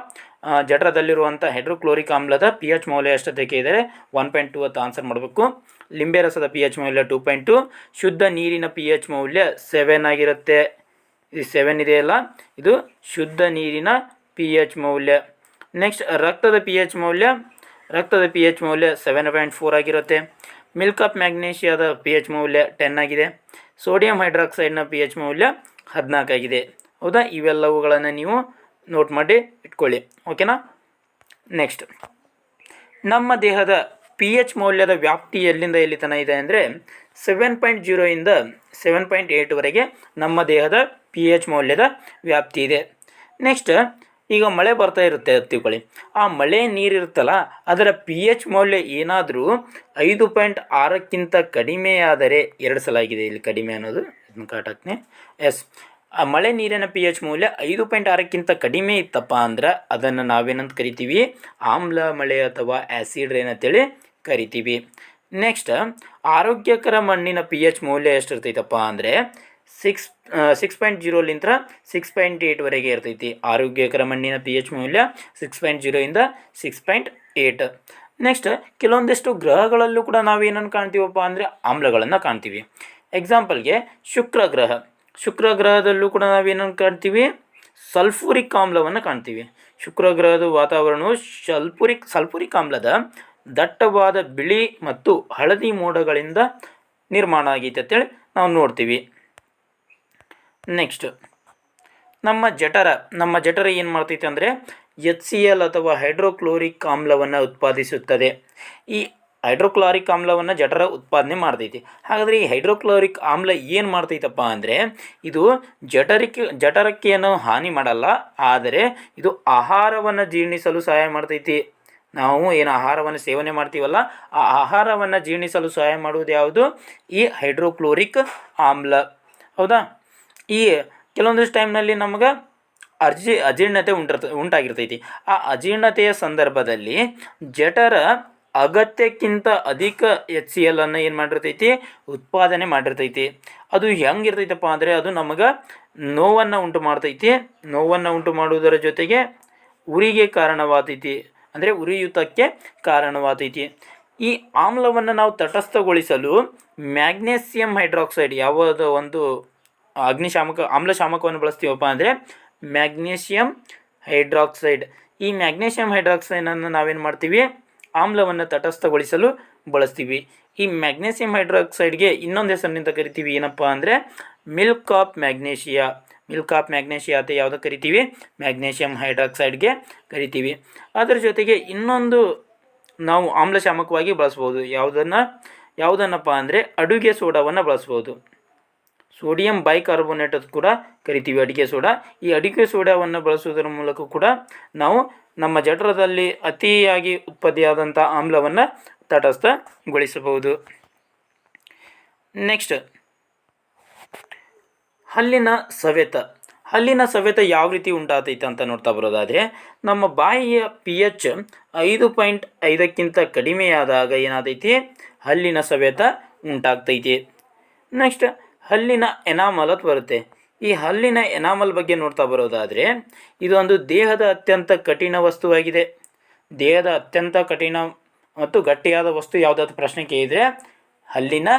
ಜಠರದಲ್ಲಿರುವಂಥ ಹೈಡ್ರೋಕ್ಲೋರಿಕ್ ಆಮ್ಲದ ಪಿ ಎಚ್ ಮೌಲ್ಯ ಎಷ್ಟತೆ ಕೇಳಿದರೆ ಒನ್ ಪಾಯಿಂಟ್ ಟು ಅಂತ ಆನ್ಸರ್ ಮಾಡಬೇಕು. ಲಿಂಬೆ ರಸದ ಪಿ ಎಚ್ ಮೌಲ್ಯ ಟೂ ಪಾಯಿಂಟ್ ಟು ಶುದ್ಧ ನೀರಿನ ಪಿ ಎಚ್ ಮೌಲ್ಯ ಸೆವೆನ್ ಆಗಿರುತ್ತೆ. ಇದು ಸೆವೆನ್ ಇದೆಯಲ್ಲ, ಇದು ಶುದ್ಧ ನೀರಿನ ಪಿ ಎಚ್ ಮೌಲ್ಯ. ನೆಕ್ಸ್ಟ್ ರಕ್ತದ ಪಿ ಎಚ್ ಮೌಲ್ಯ, ರಕ್ತದ ಪಿ ಎಚ್ ಮೌಲ್ಯ ಸೆವೆನ್ ಪಾಯಿಂಟ್ ಫೋರ್ ಆಗಿರುತ್ತೆ. ಮಿಲ್ಕ್ ಆಫ್ ಮ್ಯಾಗ್ನೇಷಿಯಾದ ಪಿ ಎಚ್ ಮೌಲ್ಯ ಟೆನ್ ಆಗಿದೆ. ಸೋಡಿಯಂ ಹೈಡ್ರಾಕ್ಸೈಡ್ನ ಪಿ ಎಚ್ ಮೌಲ್ಯ ಹದಿನಾಲ್ಕು ಆಗಿದೆ. ಹೌದಾ? ಇವೆಲ್ಲವುಗಳನ್ನು ನೀವು ನೋಟ್ ಮಾಡಿ ಇಟ್ಕೊಳ್ಳಿ. ಓಕೆನಾ ನೆಕ್ಸ್ಟ್ ನಮ್ಮ ದೇಹದ ಪಿ ಎಚ್ ಮೌಲ್ಯದ ವ್ಯಾಪ್ತಿ ಎಲ್ಲಿಂದ ಎಲ್ಲಿ ತನ ಇದೆ ಅಂದರೆ ಸೆವೆನ್ ಪಾಯಿಂಟ್ ಜೀರೋಯಿಂದ ಸೆವೆನ್ ಪಾಯಿಂಟ್ ಏಯ್ಟ್ವರೆಗೆ ನಮ್ಮ ದೇಹದ ಪಿ ಎಚ್ ಮೌಲ್ಯದ ವ್ಯಾಪ್ತಿ ಇದೆ. ನೆಕ್ಸ್ಟ್ ಈಗ ಮಳೆ ಬರ್ತಾ ಇರುತ್ತೆ ತಿಳ್ಕೊಳ್ಳಿ ಆ ಮಳೆ ನೀರಿರುತ್ತಲ್ಲ ಅದರ ಪಿ ಎಚ್ ಮೌಲ್ಯ ಏನಾದರೂ ಐದು ಪಾಯಿಂಟ್ ಆರಕ್ಕಿಂತ ಕಡಿಮೆಯಾದರೆ ಎರಡು ಸಲ ಆಗಿದೆ ಇಲ್ಲಿ ಕಡಿಮೆ ಅನ್ನೋದು. ಇದನ್ನು ಕಾಟಾಕ್ತೀನಿ ಎಸ್ ಆ ಮಳೆ ನೀರಿನ ಪಿ ಎಚ್ ಮೌಲ್ಯ ಐದು ಪಾಯಿಂಟ್ ಆರಕ್ಕಿಂತ ಕಡಿಮೆ ಇತ್ತಪ್ಪ ಅಂದ್ರೆ ಅದನ್ನು ನಾವೇನಂತ ಕರಿತೀವಿ? ಆಮ್ಲ ಮಳೆ ಅಥವಾ ಆ್ಯಸಿಡ್ ರೈನ್ ಅಂತೇಳಿ ಕರಿತೀವಿ. ನೆಕ್ಸ್ಟ್ ಆರೋಗ್ಯಕರ ಮಣ್ಣಿನ ಪಿ ಎಚ್ ಮೌಲ್ಯ ಎಷ್ಟು ಇರ್ತೈತಪ್ಪ ಅಂದರೆ ಸಿಕ್ಸ್ ಸಿಕ್ಸ್ ಪಾಯಿಂಟ್ ಜೀರೋಲಿಂತ ಸಿಕ್ಸ್ ಪಾಯಿಂಟ್ ಏಯ್ಟ್ವರೆಗೆ ಇರ್ತೈತಿ. ಆರೋಗ್ಯಕರ ಮಣ್ಣಿನ ಪಿ ಎಚ್ ಮೌಲ್ಯ ಸಿಕ್ಸ್ ಪಾಯಿಂಟ್ ಜೀರೋಯಿಂದ ಸಿಕ್ಸ್ ಪಾಯಿಂಟ್ ಏಯ್ಟ್ ನೆಕ್ಸ್ಟ್ ಕೆಲವೊಂದಿಷ್ಟು ಗ್ರಹಗಳಲ್ಲೂ ಕೂಡ ನಾವೇನನ್ನು ಕಾಣ್ತೀವಪ್ಪ ಅಂದರೆ ಆಮ್ಲಗಳನ್ನು ಕಾಣ್ತೀವಿ. ಎಕ್ಸಾಂಪಲ್ಗೆ ಶುಕ್ರ ಗ್ರಹ. ಶುಕ್ರ ಗ್ರಹದಲ್ಲೂ ಕೂಡ ನಾವೇನನ್ನು ಕಾಣ್ತೀವಿ? ಸಲ್ಫೂರಿಕ್ ಆಮ್ಲವನ್ನು ಕಾಣ್ತೀವಿ. ಶುಕ್ರ ಗ್ರಹದ ವಾತಾವರಣವು ಸಲ್ಫುರಿಕ್ ಸಲ್ಫುರಿಕ್ ಆಮ್ಲದ ದಟ್ಟವಾದ ಬಿಳಿ ಮತ್ತು ಹಳದಿ ಮೋಡಗಳಿಂದ ನಿರ್ಮಾಣ ಆಗೈತೆ ಅಂತೇಳಿ ನಾವು ನೋಡ್ತೀವಿ. ನೆಕ್ಸ್ಟ್, ನಮ್ಮ ಜಠರ ನಮ್ಮ ಜಠರ ಏನು ಮಾಡ್ತೈತೆ ಅಂದರೆ ಎಚ್ ಸಿ ಎಲ್ ಅಥವಾ ಹೈಡ್ರೋಕ್ಲೋರಿಕ್ ಆಮ್ಲವನ್ನು ಉತ್ಪಾದಿಸುತ್ತದೆ. ಈ ಹೈಡ್ರೋಕ್ಲೋರಿಕ್ ಆಮ್ಲವನ್ನು ಜಠರ ಉತ್ಪಾದನೆ ಮಾಡ್ತೈತಿ. ಹಾಗಾದರೆ ಈ ಹೈಡ್ರೋಕ್ಲೋರಿಕ್ ಆಮ್ಲ ಏನು ಮಾಡ್ತೈತಪ್ಪ ಅಂದರೆ, ಇದು ಜಠರಕ್ಕೆ ಜಠರಕ್ಕೆ ಏನೋ ಹಾನಿ ಮಾಡಲ್ಲ, ಆದರೆ ಇದು ಆಹಾರವನ್ನು ಜೀರ್ಣಿಸಲು ಸಹಾಯ ಮಾಡ್ತೈತಿ. ನಾವು ಏನು ಆಹಾರವನ್ನು ಸೇವನೆ ಮಾಡ್ತೀವಲ್ಲ, ಆ ಆಹಾರವನ್ನು ಜೀರ್ಣಿಸಲು ಸಹಾಯ ಮಾಡುವುದು ಯಾವುದು? ಈ ಹೈಡ್ರೋಕ್ಲೋರಿಕ್ ಆಮ್ಲ. ಹೌದಾ? ಈ ಕೆಲವೊಂದಿಷ್ಟು ಟೈಮ್ನಲ್ಲಿ ನಮಗೆ ಅರ್ಜಿ ಅಜೀರ್ಣತೆ ಉಂಟಿರ್ತ ಉಂಟಾಗಿರ್ತೈತಿ. ಆ ಅಜೀರ್ಣತೆಯ ಸಂದರ್ಭದಲ್ಲಿ ಜಠರ ಅಗತ್ಯಕ್ಕಿಂತ ಅಧಿಕ ಎಚ್ ಸಿ ಎಲ್ ಅನ್ನು ಏನು ಮಾಡಿರ್ತೈತಿ? ಉತ್ಪಾದನೆ ಮಾಡಿರ್ತೈತಿ. ಅದು ಹೆಂಗಿರ್ತೈತಪ್ಪ ಅಂದರೆ ಅದು ನಮಗೆ ನೋವನ್ನು ಉಂಟು ಮಾಡ್ತೈತಿ. ನೋವನ್ನು ಉಂಟು ಮಾಡುವುದರ ಜೊತೆಗೆ ಉರಿಗೆ ಕಾರಣವಾತೈತಿ. ಅಂದರೆ ಉರಿಯೂತಕ್ಕೆ ಕಾರಣವಾತೈತಿ. ಈ ಆಮ್ಲವನ್ನು ನಾವು ತಟಸ್ಥಗೊಳಿಸಲು ಮ್ಯಾಗ್ನೇಸಿಯಂ ಹೈಡ್ರಾಕ್ಸೈಡ್ ಯಾವುದೋ ಒಂದು ಅಗ್ನಿಶಾಮಕ, ಆಮ್ಲಶಾಮಕವನ್ನು ಬಳಸ್ತೀವಪ್ಪ ಅಂದರೆ ಮ್ಯಾಗ್ನೇಷಿಯಂ ಹೈಡ್ರಾಕ್ಸೈಡ್. ಈ ಮ್ಯಾಗ್ನೇಷಿಯಂ ಹೈಡ್ರಾಕ್ಸೈಡನ್ನು ನಾವೇನು ಮಾಡ್ತೀವಿ? ಆಮ್ಲವನ್ನು ತಟಸ್ಥಗೊಳಿಸಲು ಬಳಸ್ತೀವಿ. ಈ ಮ್ಯಾಗ್ನೇಸಿಯಂ ಹೈಡ್ರಾಕ್ಸೈಡ್ಗೆ ಇನ್ನೊಂದು ಹೆಸರಿನಿಂದ ಕರಿತೀವಿ ಏನಪ್ಪ ಅಂದರೆ milk of magnesia. Milk of magnesia ಅಂತ ಯಾವುದು ಕರಿತೀವಿ? ಮ್ಯಾಗ್ನೇಷಿಯಂ ಹೈಡ್ರಾಕ್ಸೈಡ್ಗೆ ಕರಿತೀವಿ. ಅದರ ಜೊತೆಗೆ ಇನ್ನೊಂದು ನಾವು ಆಮ್ಲಶಾಮಕವಾಗಿ ಬಳಸ್ಬೋದು. ಯಾವುದನ್ನು? ಯಾವುದನ್ನಪ್ಪ ಅಂದರೆ ಅಡುಗೆ ಸೋಡಾವನ್ನು ಬಳಸ್ಬೋದು. ಸೋಡಿಯಂ ಬೈಕಾರ್ಬೋನೇಟ್ ಅಂತ ಕೂಡ ಕರಿತೀವಿ ಅಡುಗೆ ಸೋಡಾ. ಈ ಅಡುಗೆ ಸೋಡಾವನ್ನು ಬಳಸುವುದರ ಮೂಲಕ ಕೂಡ ನಾವು ನಮ್ಮ ಜಠರದಲ್ಲಿ ಅತಿಯಾಗಿ ಉತ್ಪತ್ತಿಯಾದಂಥ ಆಮ್ಲವನ್ನು ತಟಸ್ಥಗೊಳಿಸಬಹುದು. ನೆಕ್ಸ್ಟ್ ಹಲ್ಲಿನ ಸವೆತ. ಹಲ್ಲಿನ ಸವೆತ ಯಾವ ರೀತಿ ಉಂಟಾತೈತೆ ಅಂತ ನೋಡ್ತಾ ಬರೋದಾದರೆ, ನಮ್ಮ ಬಾಯಿಯ ಪಿ ಎಚ್ ಐದು ಪಾಯಿಂಟ್ ಐದಕ್ಕಿಂತ ಕಡಿಮೆಯಾದಾಗ ಏನಾದೈತಿ ಹಲ್ಲಿನ ಸವೆತ ಉಂಟಾಗ್ತೈತಿ. ನೆಕ್ಸ್ಟ್ ಹಲ್ಲಿನ ಎನಾಮಲ್ ಅಂತ ಬರುತ್ತೆ. ಈ ಹಲ್ಲಿನ ಎನಾಮಲ್ ಬಗ್ಗೆ ನೋಡ್ತಾ ಬರೋದಾದರೆ ಇದೊಂದು ದೇಹದ ಅತ್ಯಂತ ಕಠಿಣ ವಸ್ತುವಾಗಿದೆ. ದೇಹದ ಅತ್ಯಂತ ಕಠಿಣ ಮತ್ತು ಗಟ್ಟಿಯಾದ ವಸ್ತು ಯಾವುದಾದ್ರು ಪ್ರಶ್ನೆ ಕೇಳಿದರೆ ಹಲ್ಲಿನ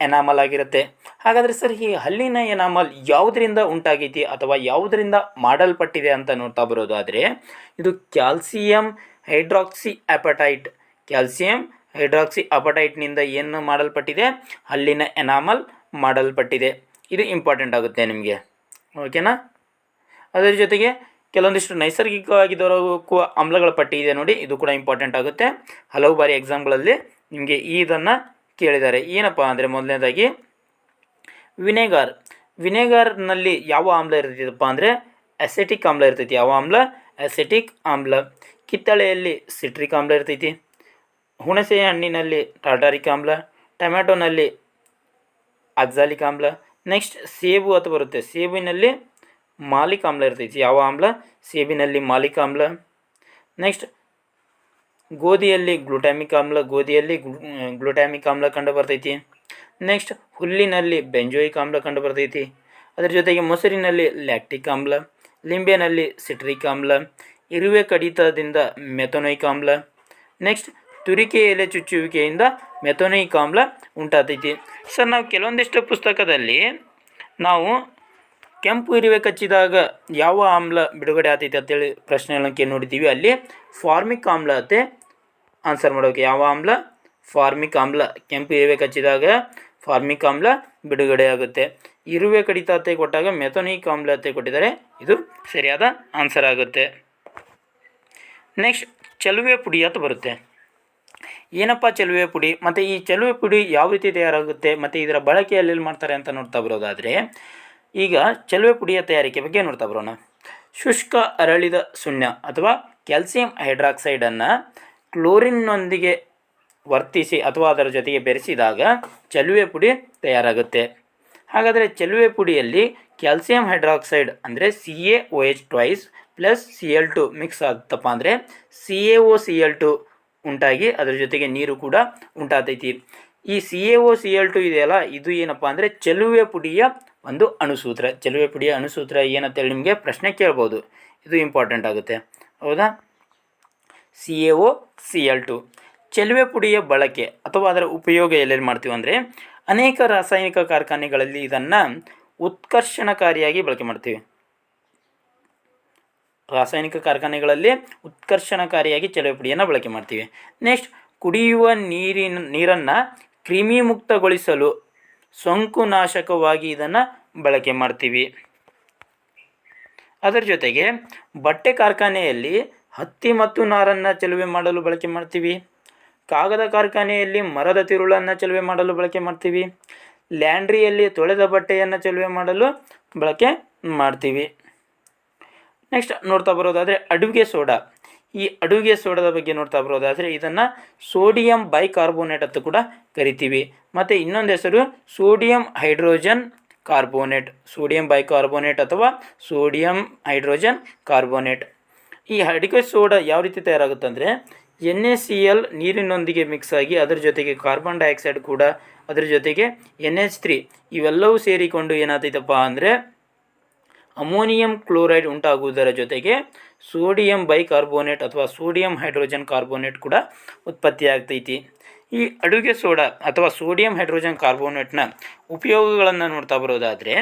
ಎನಾಮಲ್ ಆಗಿರುತ್ತೆ. ಹಾಗಾದರೆ ಸರ್, ಈ ಹಲ್ಲಿನ ಎನಾಮಲ್ ಯಾವುದರಿಂದ ಉಂಟಾಗೈತಿ ಅಥವಾ ಯಾವುದರಿಂದ ಮಾಡಲ್ಪಟ್ಟಿದೆ ಅಂತ ನೋಡ್ತಾ ಬರೋದಾದರೆ, ಇದು calcium hydroxy apatite. Calcium hydroxy ಅಪಟೈಟ್ನಿಂದ ಏನು ಮಾಡಲ್ಪಟ್ಟಿದೆ? ಹಲ್ಲಿನ ಎನಾಮಲ್ ಮಾಡಲ್ಪಟ್ಟಿದೆ. ಇದು ಇಂಪಾರ್ಟೆಂಟ್ ಆಗುತ್ತೆ ನಿಮಗೆ. ಓಕೆನಾ? ಅದರ ಜೊತೆಗೆ ಕೆಲವೊಂದಿಷ್ಟು ನೈಸರ್ಗಿಕವಾಗಿ ದೊರಕುವ ಆಮ್ಲಗಳ ಪಟ್ಟಿ ಇದೆ ನೋಡಿ, ಇದು ಕೂಡ ಇಂಪಾರ್ಟೆಂಟ್ ಆಗುತ್ತೆ. ಹಲವು ಬಾರಿ ಎಕ್ಸಾಮ್ಗಳಲ್ಲಿ ನಿಮಗೆ ಇದನ್ನು ಕೇಳಿದ್ದಾರೆ. ಏನಪ್ಪ ಅಂದರೆ ಮೊದಲನೇದಾಗಿ, ವಿನೆಗಾರ್. ವಿನೆಗಾರ್ನಲ್ಲಿ ಯಾವ ಆಮ್ಲ ಇರ್ತೈತಪ್ಪ ಅಂದರೆ ಅಸೆಟಿಕ್ ಆಮ್ಲ ಇರ್ತೈತಿ. ಯಾವ ಆಮ್ಲ? ಅಸೆಟಿಕ್ ಆಮ್ಲ. ಕಿತ್ತಳೆಯಲ್ಲಿ ಸಿಟ್ರಿಕ್ ಆಮ್ಲ ಇರ್ತೈತಿ. ಹುಣಸೆ ಹಣ್ಣಿನಲ್ಲಿ ಟಾಟಾರಿಕ್ ಆಮ್ಲ ಟೊಮ್ಯಾಟೊನಲ್ಲಿ ಅಕ್ಸಾಲಿಕ್ ಆಮ್ಲ. ನೆಕ್ಸ್ಟ್ ಸೇಬು ಅಂತ ಬರುತ್ತೆ. ಸೇಬಿನಲ್ಲಿ ಮಾಲಿಕ ಆಮ್ಲ ಇರ್ತೈತಿ. ಯಾವ ಆಮ್ಲ? ಸೇಬಿನಲ್ಲಿ ಮಾಲಿಕ ಆಮ್ಲ. ನೆಕ್ಸ್ಟ್ ಗೋಧಿಯಲ್ಲಿ ಗ್ಲುಟಾಮಿಕ್ ಆಮ್ಲ, ಗೋಧಿಯಲ್ಲಿ ಗ್ಲುಟಾಮಿಕ್ ಆಮ್ಲ ಕಂಡು ಬರ್ತೈತಿ. ನೆಕ್ಸ್ಟ್ ಹುಲ್ಲಿನಲ್ಲಿ ಬೆಂಜೋಯಿಕ್ ಆಮ್ಲ ಕಂಡು ಬರ್ತೈತಿ. ಅದರ ಜೊತೆಗೆ ಮೊಸರಿನಲ್ಲಿ ಲ್ಯಾಕ್ಟಿಕ್ ಆಮ್ಲ, ಲಿಂಬೆನಲ್ಲಿ ಸಿಟ್ರಿಕ್ ಆಮ್ಲ, ಇರುವೆ ಕಡಿತದಿಂದ ಮೆಥೊನೈಕ್ ಆಮ್ಲ. ನೆಕ್ಸ್ಟ್ ತುರಿಕೆ ಎಲೆ ಚುಚ್ಚುವಿಕೆಯಿಂದ ಮೆಥೋನಿಕ್ ಆಮ್ಲ ಉಂಟಾತೈತಿ ಸರ್, ನಾವು ಕೆಲವೊಂದಿಷ್ಟು ಪುಸ್ತಕದಲ್ಲಿ ನಾವು ಕೆಂಪು ಇರುವೆ ಕಚ್ಚಿದಾಗ ಯಾವ ಆಮ್ಲ ಬಿಡುಗಡೆ ಆತೈತಿ ಅಂತೇಳಿ ಪ್ರಶ್ನೆಗಳನ್ನು ನೋಡಿದ್ದೀವಿ. ಅಲ್ಲಿ ಫಾರ್ಮಿಕ್ ಆಮ್ಲ ಅತ್ತೆ. ಆನ್ಸರ್ ಮಾಡೋಕೆ ಯಾವ ಆಮ್ಲ? ಫಾರ್ಮಿಕ್ ಆಮ್ಲ. ಕೆಂಪು ಇರುವೆ ಕಚ್ಚಿದಾಗ ಫಾರ್ಮಿಕ್ ಆಮ್ಲ ಬಿಡುಗಡೆ ಆಗುತ್ತೆ. ಇರುವೆ ಕಡಿತ ಅತ್ತೆ ಕೊಟ್ಟಾಗ ಮೆಥೊನಿಕ್ ಆಮ್ಲ ಅತ್ತೆ ಕೊಟ್ಟಿದ್ದಾರೆ. ಇದು ಸರಿಯಾದ ಆನ್ಸರ್ ಆಗುತ್ತೆ. ನೆಕ್ಸ್ಟ್, ಚಲುವೆ ಪುಡಿ ಅಂತ ಬರುತ್ತೆ. ಏನಪ್ಪ ಚೆಲುವೆ ಪುಡಿ? ಮತ್ತು ಈ ಚೆಲುವೆ ಪುಡಿ ಯಾವ ರೀತಿ ತಯಾರಾಗುತ್ತೆ? ಮತ್ತು ಇದರ ಬಳಕೆ ಎಲ್ಲೆಲ್ಲಿ ಮಾಡ್ತಾರೆ ಅಂತ ನೋಡ್ತಾ ಬರೋದಾದರೆ, ಈಗ ಚೆಲುವೆ ಪುಡಿಯ ತಯಾರಿಕೆ ಬಗ್ಗೆ ನೋಡ್ತಾ ಬರೋಣ. ಶುಷ್ಕ ಅರಳಿದ ಸುಣ್ಣ ಅಥವಾ ಕ್ಯಾಲ್ಸಿಯಂ ಹೈಡ್ರಾಕ್ಸೈಡನ್ನು ಕ್ಲೋರಿನ್ನೊಂದಿಗೆ ವರ್ತಿಸಿ ಅಥವಾ ಅದರ ಜೊತೆಗೆ ಬೆರೆಸಿದಾಗ ಚಲುವೆ ಪುಡಿ ತಯಾರಾಗುತ್ತೆ. ಹಾಗಾದರೆ ಚಲುವೆ ಪುಡಿಯಲ್ಲಿ ಕ್ಯಾಲ್ಸಿಯಂ ಹೈಡ್ರಾಕ್ಸೈಡ್ ಅಂದರೆ C A O H twice plus C L two mix ಆಗುತ್ತಪ್ಪ ಅಂದರೆ C A O C L two ಉಂಟಾಗಿ ಅದರ ಜೊತೆಗೆ ನೀರು ಕೂಡ ಉಂಟಾತೈತಿ. ಈ C A O C L two ಇದೆಯಲ್ಲ, ಇದು ಏನಪ್ಪ ಅಂದರೆ ಚೆಲುವೆ ಪುಡಿಯ ಒಂದು ಅಣುಸೂತ್ರ. ಚೆಲುವೆ ಪುಡಿಯ ಅಣುಸೂತ್ರ ಏನಂತೇಳಿ ನಿಮಗೆ ಪ್ರಶ್ನೆ ಕೇಳ್ಬೋದು. ಇದು ಇಂಪಾರ್ಟೆಂಟ್ ಆಗುತ್ತೆ. ಹೌದಾ? C A O C L two ಚೆಲುವೆ ಪುಡಿಯ ಬಳಕೆ ಅಥವಾ ಅದರ ಉಪಯೋಗ ಎಲ್ಲೆಲ್ಲಿ ಮಾಡ್ತೀವಿ ಅಂದರೆ, ಅನೇಕ ರಾಸಾಯನಿಕ ಕಾರ್ಖಾನೆಗಳಲ್ಲಿ ಇದನ್ನು ಉತ್ಕರ್ಷಣಕಾರಿಯಾಗಿ ಬಳಕೆ ಮಾಡ್ತೀವಿ. ರಾಸಾಯನಿಕ ಕಾರ್ಖಾನೆಗಳಲ್ಲಿ ಉತ್ಕರ್ಷಣಕಾರಿಯಾಗಿ ಚಲುವೆಪುಡಿಯನ್ನು ಬಳಕೆ ಮಾಡ್ತೀವಿ. ನೆಕ್ಸ್ಟ್ ಕುಡಿಯುವ ನೀರಿನ, ನೀರನ್ನು ಕ್ರಿಮಿಮುಕ್ತಗೊಳಿಸಲು ಸೋಂಕುನಾಶಕವಾಗಿ ಇದನ್ನು ಬಳಕೆ ಮಾಡ್ತೀವಿ. ಅದರ ಜೊತೆಗೆ ಬಟ್ಟೆ ಕಾರ್ಖಾನೆಯಲ್ಲಿ ಹತ್ತಿ ಮತ್ತು ನಾರನ್ನು ಚಲುವೆ ಮಾಡಲು ಬಳಕೆ ಮಾಡ್ತೀವಿ. ಕಾಗದ ಕಾರ್ಖಾನೆಯಲ್ಲಿ ಮರದ ತಿರುಳನ್ನು ಚಲುವೆ ಮಾಡಲು ಬಳಕೆ ಮಾಡ್ತೀವಿ. ಲ್ಯಾಂಡ್ರಿಯಲ್ಲಿ ತೊಳೆದ ಬಟ್ಟೆಯನ್ನು ಚಲುವೆ ಮಾಡಲು ಬಳಕೆ ಮಾಡ್ತೀವಿ. ನೆಕ್ಸ್ಟ್ ನೋಡ್ತಾ ಬರೋದಾದರೆ ಅಡುಗೆ ಸೋಡಾ. ಈ ಅಡುಗೆ ಸೋಡಾದ ಬಗ್ಗೆ ನೋಡ್ತಾ ಬರೋದಾದರೆ ಇದನ್ನು ಸೋಡಿಯಂ ಬೈಕಾರ್ಬೋನೇಟ್ ಅಂತ ಕೂಡ ಕರಿತೀವಿ. ಮತ್ತು ಇನ್ನೊಂದು ಹೆಸರು sodium hydrogen carbonate sodium bicarbonate ಅಥವಾ ಸೋಡಿಯಂ ಹೈಡ್ರೋಜನ್ ಕಾರ್ಬೋನೇಟ್ ಈ ಅಡುಗೆ ಸೋಡಾ ಯಾವ ರೀತಿ ತಯಾರಾಗುತ್ತಂದರೆ ಎನ್ ಎ ಸಿ ಎಲ್ ನೀರಿನೊಂದಿಗೆ ಮಿಕ್ಸ್ ಆಗಿ ಅದರ ಜೊತೆಗೆ ಕಾರ್ಬನ್ ಡೈಆಕ್ಸೈಡ್ ಕೂಡ ಅದರ ಜೊತೆಗೆ ಎನ್ ಎಚ್ ತ್ರೀ ಇವೆಲ್ಲವೂ ಸೇರಿಕೊಂಡು ಏನಾಗ್ತೈತಪ್ಪ ಅಂದರೆ ಅಮೋನಿಯಂ ಕ್ಲೋರೈಡ್ ಉಂಟಾಗುವುದರ ಜೊತೆಗೆ ಸೋಡಿಯಂ ಬೈಕಾರ್ಬೋನೇಟ್ ಅಥವಾ ಸೋಡಿಯಂ ಹೈಡ್ರೋಜನ್ ಕಾರ್ಬೋನೇಟ್ ಕೂಡ ಉತ್ಪತ್ತಿಯಾಗ್ತೈತಿ. ಈ ಅಡುಗೆ ಸೋಡಾ ಅಥವಾ ಸೋಡಿಯಂ ಹೈಡ್ರೋಜನ್ ಕಾರ್ಬೋನೇಟ್ನ ಉಪಯೋಗಗಳನ್ನು ನೋಡ್ತಾ ಬರೋದಾದರೆ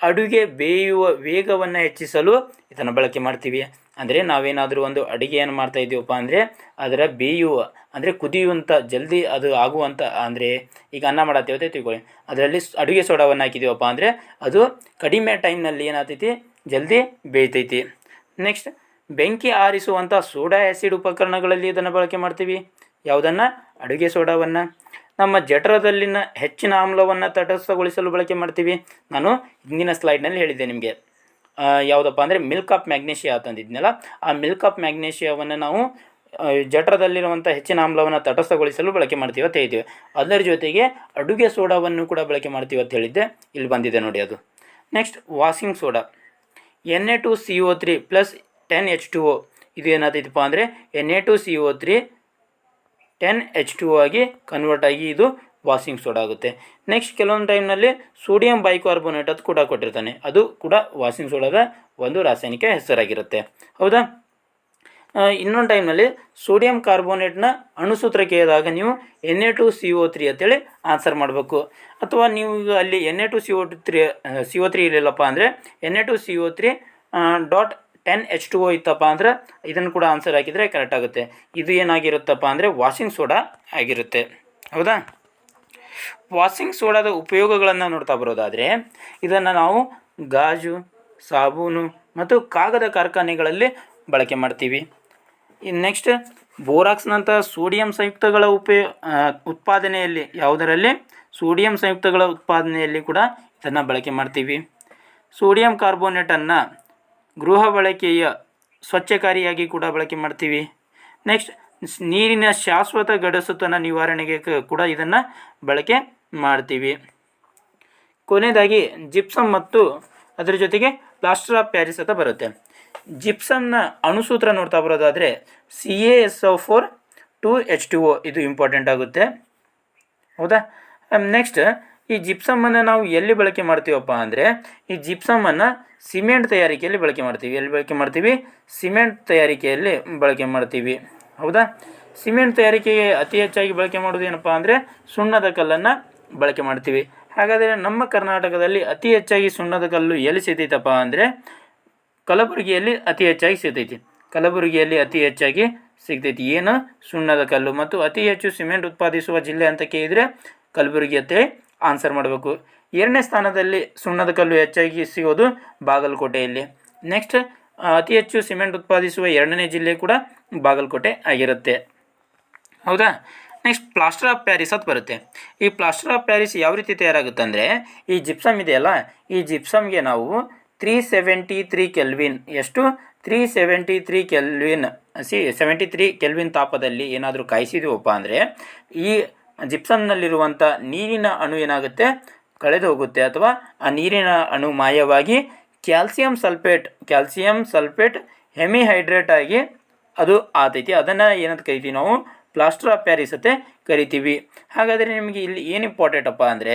ಅಡುಗೆ ಬೇಯುವ ವೇಗವನ್ನು ಹೆಚ್ಚಿಸಲು ಇದನ್ನು ಬಳಕೆ ಮಾಡ್ತೀವಿ. ಅಂದರೆ ನಾವೇನಾದರೂ ಒಂದು ಅಡುಗೆಯನ್ನು ಮಾಡ್ತಾ ಇದ್ದೀವಪ್ಪ ಅಂದರೆ ಅದರ ಬೇಯುವ ಅಂದರೆ ಕುದಿಯುವಂಥ ಜಲ್ದಿ ಅದು ಆಗುವಂಥ ಅಂದರೆ ಈಗ ಅನ್ನ ಮಾಡತ್ತೇವೆ ಅಂತ ತಿಳ್ಕೊಳ್ಳಿ. ಅದರಲ್ಲಿ ಅಡುಗೆ ಸೋಡಾವನ್ನು ಹಾಕಿದ್ದೀವಪ್ಪ ಅಂದರೆ ಅದು ಕಡಿಮೆ ಟೈಮ್ನಲ್ಲಿ ಏನಾಗ್ತೈತಿ? ಜಲ್ದಿ ಬೇಯ್ತೈತಿ. ನೆಕ್ಸ್ಟ್ ಬೆಂಕಿ ಆರಿಸುವಂಥ ಸೋಡಾ ಆ್ಯಸಿಡ್ ಉಪಕರಣಗಳಲ್ಲಿ ಇದನ್ನು ಬಳಕೆ ಮಾಡ್ತೀವಿ. ಯಾವುದನ್ನು? ಅಡುಗೆ ಸೋಡಾವನ್ನು. ನಮ್ಮ ಜಠರದಲ್ಲಿನ ಹೆಚ್ಚಿನ ಆಮ್ಲವನ್ನು ತಟಸ್ಥಗೊಳಿಸಲು ಬಳಕೆ ಮಾಡ್ತೀವಿ. ನಾನು ಹಿಂದಿನ ಸ್ಲೈಡ್ನಲ್ಲಿ ಹೇಳಿದ್ದೆ ನಿಮಗೆ. ಯಾವುದಪ್ಪ ಅಂದರೆ ಮಿಲ್ಕ್ ಆಫ್ ಮ್ಯಾಗ್ನೇಷಿಯಾ ಅಂತಂದಿದ್ನಲ್ಲ ಆ ಮಿಲ್ಕ್ ಆಫ್ ಮ್ಯಾಗ್ನೇಷಿಯಾವನ್ನು ನಾವು ಜಠರದಲ್ಲಿರುವಂಥ ಹೆಚ್ಚಿನ ಆಮ್ಲವನ್ನು ತಟಸ್ಥಗೊಳಿಸಲು ಬಳಕೆ ಮಾಡ್ತೀವಿ ಅಂತ ಹೇಳ್ತೀವಿ. ಅದರ ಜೊತೆಗೆ ಅಡುಗೆ ಸೋಡಾವನ್ನು ಕೂಡ ಬಳಕೆ ಮಾಡ್ತೀವಿ ಅಂತ ಹೇಳಿದ್ದೆ. ಇಲ್ಲಿ ಬಂದಿದೆ ನೋಡಿ ಅದು. Next washing soda N A two C O three plus ten H two O ಇದು ಏನಾಗ್ತೈತಪ್ಪ ಅಂದರೆ N A two C O three ten H two ಆಗಿ ಕನ್ವರ್ಟ್ ಆಗಿ ಇದು ವಾಷಿಂಗ್ ಸೋಡಾ ಆಗುತ್ತೆ. ನೆಕ್ಸ್ಟ್ ಕೆಲವೊಂದು ಟೈಮ್ನಲ್ಲಿ ಸೋಡಿಯಂ ಬೈಕಾರ್ಬೋನೇಟ್ ಅದು ಕೂಡ ಕೊಟ್ಟಿರ್ತಾನೆ. ಅದು ಕೂಡ ವಾಷಿಂಗ್ ಸೋಡಾದ ಒಂದು ರಾಸಾಯನಿಕ ಹೆಸರಾಗಿರುತ್ತೆ. ಹೌದಾ? ಇನ್ನೊಂದು ಟೈಮ್ನಲ್ಲಿ ಸೋಡಿಯಂ ಕಾರ್ಬೋನೇಟ್ನ ಅಣುಸೂತ್ರ ಕೇಳಿದಾಗ ನೀವು N A two C O three ಅಂತೇಳಿ ಆನ್ಸರ್ ಮಾಡಬೇಕು. ಅಥವಾ ನೀವು ಈಗ ಅಲ್ಲಿ N A two C O three C O three ಇರಲಿಲ್ಲಪ್ಪ ಅಂದರೆ N A two C O three dot ten H two O ಇತ್ತಪ್ಪ ಅಂದ್ರೆ ಇದನ್ನು ಕೂಡ ಆನ್ಸರ್ ಹಾಕಿದರೆ ಕರೆಕ್ಟ್ ಆಗುತ್ತೆ. ಇದು ಏನಾಗಿರುತ್ತಪ್ಪ ಅಂದರೆ ವಾಷಿಂಗ್ ಸೋಡಾ ಆಗಿರುತ್ತೆ. ಹೌದಾ? ವಾಷಿಂಗ್ ಸೋಡಾದ ಉಪಯೋಗಗಳನ್ನು ನೋಡ್ತಾ ಬರೋದಾದರೆ ಇದನ್ನು ನಾವು ಗಾಜು, ಸಾಬೂನು ಮತ್ತು ಕಾಗದ ಕಾರ್ಖಾನೆಗಳಲ್ಲಿ ಬಳಕೆ ಮಾಡ್ತೀವಿ. ನೆಕ್ಸ್ಟ್ ಬೋರಾಕ್ಸ್ನಂಥ ಸೋಡಿಯಂ ಸಂಯುಕ್ತಗಳ ಉಪಯೋ ಉತ್ಪಾದನೆಯಲ್ಲಿ ಯಾವುದರಲ್ಲಿ? ಸೋಡಿಯಂ ಸಂಯುಕ್ತಗಳ ಉತ್ಪಾದನೆಯಲ್ಲಿ ಕೂಡ ಇದನ್ನು ಬಳಕೆ ಮಾಡ್ತೀವಿ. ಸೋಡಿಯಂ ಕಾರ್ಬೋನೇಟನ್ನು ಗೃಹ ಬಳಕೆಯ ಸ್ವಚ್ಛಕಾರಿಯಾಗಿ ಕೂಡ ಬಳಕೆ ಮಾಡ್ತೀವಿ. ನೆಕ್ಸ್ಟ್, ನೀರಿನ ಶಾಶ್ವತ ಗಡಸುತನ ನಿವಾರಣೆಗೆ ಕೂಡ ಇದನ್ನು ಬಳಕೆ ಮಾಡ್ತೀವಿ. ಕೊನೆಯದಾಗಿ ಜಿಪ್ಸಮ್ ಮತ್ತು ಅದರ ಜೊತೆಗೆ ಪ್ಲಾಸ್ಟರ್ ಆಫ್ ಪ್ಯಾರಿಸ್ ಅಂತ ಬರುತ್ತೆ. ಜಿಪ್ಸಮ್ನ ಅಣುಸೂತ್ರ ನೋಡ್ತಾ ಬರೋದಾದರೆ C A S O four two H two O ಇದು ಇಂಪಾರ್ಟೆಂಟ್ ಆಗುತ್ತೆ. ಹೌದಾ? ನೆಕ್ಸ್ಟ್ ಈ ಜಿಪ್ಸಮನ್ನು ನಾವು ಎಲ್ಲಿ ಬಳಕೆ ಮಾಡ್ತೀವಪ್ಪ ಅಂದರೆ, ಈ ಜಿಪ್ಸಮನ್ನು ಸಿಮೆಂಟ್ ತಯಾರಿಕೆಯಲ್ಲಿ ಬಳಕೆ ಮಾಡ್ತೀವಿ. ಎಲ್ಲಿ ಬಳಕೆ ಮಾಡ್ತೀವಿ? ಸಿಮೆಂಟ್ ತಯಾರಿಕೆಯಲ್ಲಿ ಬಳಕೆ ಮಾಡ್ತೀವಿ. ಹೌದಾ? ಸಿಮೆಂಟ್ ತಯಾರಿಕೆಗೆ ಅತಿ ಹೆಚ್ಚಾಗಿ ಬಳಕೆ ಮಾಡೋದು ಏನಪ್ಪ ಅಂದರೆ, ಸುಣ್ಣದ ಕಲ್ಲನ್ನು ಬಳಕೆ ಮಾಡ್ತೀವಿ. ಹಾಗಾದರೆ ನಮ್ಮ ಕರ್ನಾಟಕದಲ್ಲಿ ಅತಿ ಹೆಚ್ಚಾಗಿ ಸುಣ್ಣದ ಕಲ್ಲು ಎಲ್ಲಿ ಸಿಗ್ತೈತಪ್ಪ ಅಂದರೆ ಕಲಬುರಗಿಯಲ್ಲಿ ಅತಿ ಹೆಚ್ಚಾಗಿ ಸಿಗ್ತೈತಿ. ಕಲಬುರಗಿಯಲ್ಲಿ ಅತಿ ಹೆಚ್ಚಾಗಿ ಸಿಗ್ತೈತಿ. ಏನು? ಸುಣ್ಣದ ಕಲ್ಲು. ಮತ್ತು ಅತಿ ಹೆಚ್ಚು ಸಿಮೆಂಟ್ ಉತ್ಪಾದಿಸುವ ಜಿಲ್ಲೆ ಅಂತ ಕೇಳಿದರೆ ಕಲಬುರಗಿ ಅಂತ ಆನ್ಸರ್ ಮಾಡಬೇಕು. ಎರಡನೇ ಸ್ಥಾನದಲ್ಲಿ ಸುಣ್ಣದ ಕಲ್ಲು ಹೆಚ್ಚಾಗಿ ಸಿಗೋದು ಬಾಗಲಕೋಟೆಯಲ್ಲಿ. ನೆಕ್ಸ್ಟ್ ಅತಿ ಹೆಚ್ಚು ಸಿಮೆಂಟ್ ಉತ್ಪಾದಿಸುವ ಎರಡನೇ ಜಿಲ್ಲೆ ಕೂಡ ಬಾಗಲಕೋಟೆ ಆಗಿರುತ್ತೆ. ಹೌದಾ? ನೆಕ್ಸ್ಟ್ ಪ್ಲಾಸ್ಟರ್ ಆಫ್ ಪ್ಯಾರಿಸ್ ಅಂತ ಬರುತ್ತೆ. ಈ ಪ್ಲಾಸ್ಟರ್ ಆಫ್ ಪ್ಯಾರಿಸ್ ಯಾವ ರೀತಿ ತಯಾರಾಗುತ್ತೆ ಅಂದರೆ ಈ ಜಿಪ್ಸಮ್ ಇದೆಯಲ್ಲ, ಈ ಜಿಪ್ಸಮ್ಗೆ ನಾವು ತ್ರೀ ಸೆವೆಂಟಿ ತ್ರೀ ಕೆಲ್ವಿನ್. ಎಷ್ಟು? Three seventy three kelvin. C seventy three kelvin ತಾಪದಲ್ಲಿ ಏನಾದರೂ ಕಾಯಿಸಿದೀವಪ್ಪ ಅಂದರೆ, ಈ ಜಿಪ್ಸಮ್ನಲ್ಲಿರುವಂಥ ನೀರಿನ ಅಣು ಏನಾಗುತ್ತೆ? ಕಳೆದು ಹೋಗುತ್ತೆ ಅಥವಾ ಆ ನೀರಿನ ಅಣು ಮಾಯವಾಗಿ calcium sulphate calcium sulphate hemihydrate ಆಗಿ ಅದು ಆತೈತಿ. ಅದನ್ನು ಏನಂತ ಕರಿತೀವಿ ನಾವು? ಪ್ಲಾಸ್ಟರ್ ಆಫ್ ಪ್ಯಾರಿಸ್ ಅಂತ ಕರಿತೀವಿ. ಹಾಗಾದರೆ ನಿಮಗೆ ಇಲ್ಲಿ ಏನು ಇಂಪಾರ್ಟೆಂಟ್ ಅಪ್ಪ ಅಂದರೆ,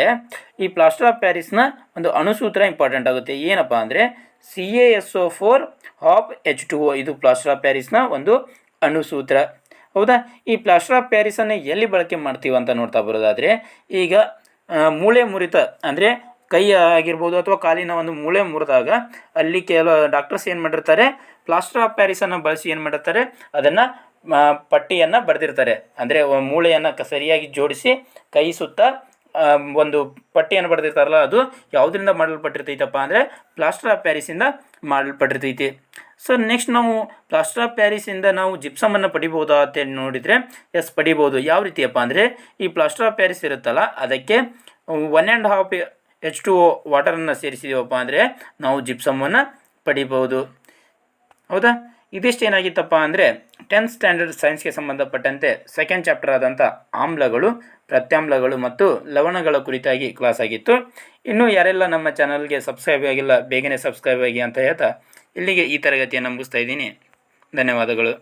ಈ ಪ್ಲಾಸ್ಟರ್ ಆಫ್ ಪ್ಯಾರಿಸ್ನ ಒಂದು ಅಣುಸೂತ್ರ ಇಂಪಾರ್ಟೆಂಟ್ ಆಗುತ್ತೆ. ಏನಪ್ಪ ಅಂದರೆ C A S O four half H two O ಇದು ಪ್ಲಾಸ್ಟರ್ ಆಫ್ ಪ್ಯಾರಿಸ್ನ ಒಂದು ಅಣುಸೂತ್ರ. ಹೌದಾ? ಈ ಪ್ಲಾಸ್ಟರ್ ಆಫ್ ಪ್ಯಾರಿಸನ್ನು ಎಲ್ಲಿ ಬಳಕೆ ಮಾಡ್ತೀವಿ ಅಂತ ನೋಡ್ತಾ ಬರೋದಾದರೆ, ಈಗ ಮೂಳೆ ಮುರಿತ ಅಂದರೆ ಕೈ ಆಗಿರ್ಬೋದು ಅಥವಾ ಕಾಲಿನ ಒಂದು ಮೂಳೆ ಮುರಿದಾಗ ಅಲ್ಲಿ ಕೆಲವು ಡಾಕ್ಟರ್ಸ್ ಏನು ಮಾಡಿರ್ತಾರೆ ಪ್ಲಾಸ್ಟರ್ ಆಫ್ ಪ್ಯಾರಿಸನ್ನು ಬಳಸಿ ಏನು ಮಾಡಿರ್ತಾರೆ, ಅದನ್ನು ಪಟ್ಟಿಯನ್ನು ಬರೆದಿರ್ತಾರೆ. ಅಂದರೆ ಮೂಳೆಯನ್ನು ಕ, ಸರಿಯಾಗಿ ಜೋಡಿಸಿ ಕೈ ಸುತ್ತ ಒಂದು ಪಟ್ಟಿಯನ್ನು ಬರೆದಿರ್ತಾರಲ್ಲ, ಅದು ಯಾವುದರಿಂದ ಮಾಡಲ್ಪಟ್ಟಿರ್ತೈತಪ್ಪ ಅಂದರೆ ಪ್ಲಾಸ್ಟರ್ ಆಫ್ ಪ್ಯಾರಿಸಿಂದ ಮಾಡಲ್ಪಟ್ಟಿರ್ತೈತಿ. ಸೊ ನೆಕ್ಸ್ಟ್ ನಾವು ಪ್ಲಾಸ್ಟರ್ ಆಫ್ ಪ್ಯಾರಿಸಿಂದ ನಾವು ಜಿಪ್ಸಮನ್ನು ಪಡಿಬೋದಾ ಅಂತೇಳಿ ನೋಡಿದರೆ ಎಸ್ ಪಡಿಬೋದು. ಯಾವ ರೀತಿಯಪ್ಪ ಅಂದರೆ, ಈ ಪ್ಲಾಸ್ಟರ್ ಆಫ್ ಪ್ಯಾರಿಸ್ ಇರುತ್ತಲ್ಲ, ಅದಕ್ಕೆ one and half H two ವಾಟರನ್ನು ಸೇರಿಸಿದೀವಪ್ಪ ಅಂದರೆ ನಾವು ಜಿಪ್ಸಮನ್ನು ಪಡಿಬೋದು. ಹೌದಾ? ಇದಿಷ್ಟು ಏನಾಗಿತ್ತಪ್ಪ ಅಂದರೆ ಟೆಂತ್ ಸ್ಟ್ಯಾಂಡರ್ಡ್ ಸೈನ್ಸ್ಗೆ ಸಂಬಂಧಪಟ್ಟಂತೆ ಸೆಕೆಂಡ್ ಚಾಪ್ಟರ್ ಆದಂಥ ಆಮ್ಲಗಳು, ಪ್ರತ್ಯಾಮ್ಲಗಳು ಮತ್ತು ಲವಣಗಳ ಕುರಿತಾಗಿ ಕ್ಲಾಸ್ ಆಗಿತ್ತು. ಇನ್ನು ಯಾರೆಲ್ಲ ನಮ್ಮ ಚಾನಲ್ಗೆ ಸಬ್ಸ್ಕ್ರೈಬ್ ಆಗಿಲ್ಲ, ಬೇಗನೆ ಸಬ್ಸ್ಕ್ರೈಬ್ ಆಗಿ ಅಂತ ಹೇಳ್ತಾ ಇಲ್ಲಿಗೆ ಈ ತರಗತಿಯನ್ನು ಮುಗಿಸ್ತಾ ಇದ್ದೀನಿ. ಧನ್ಯವಾದಗಳು.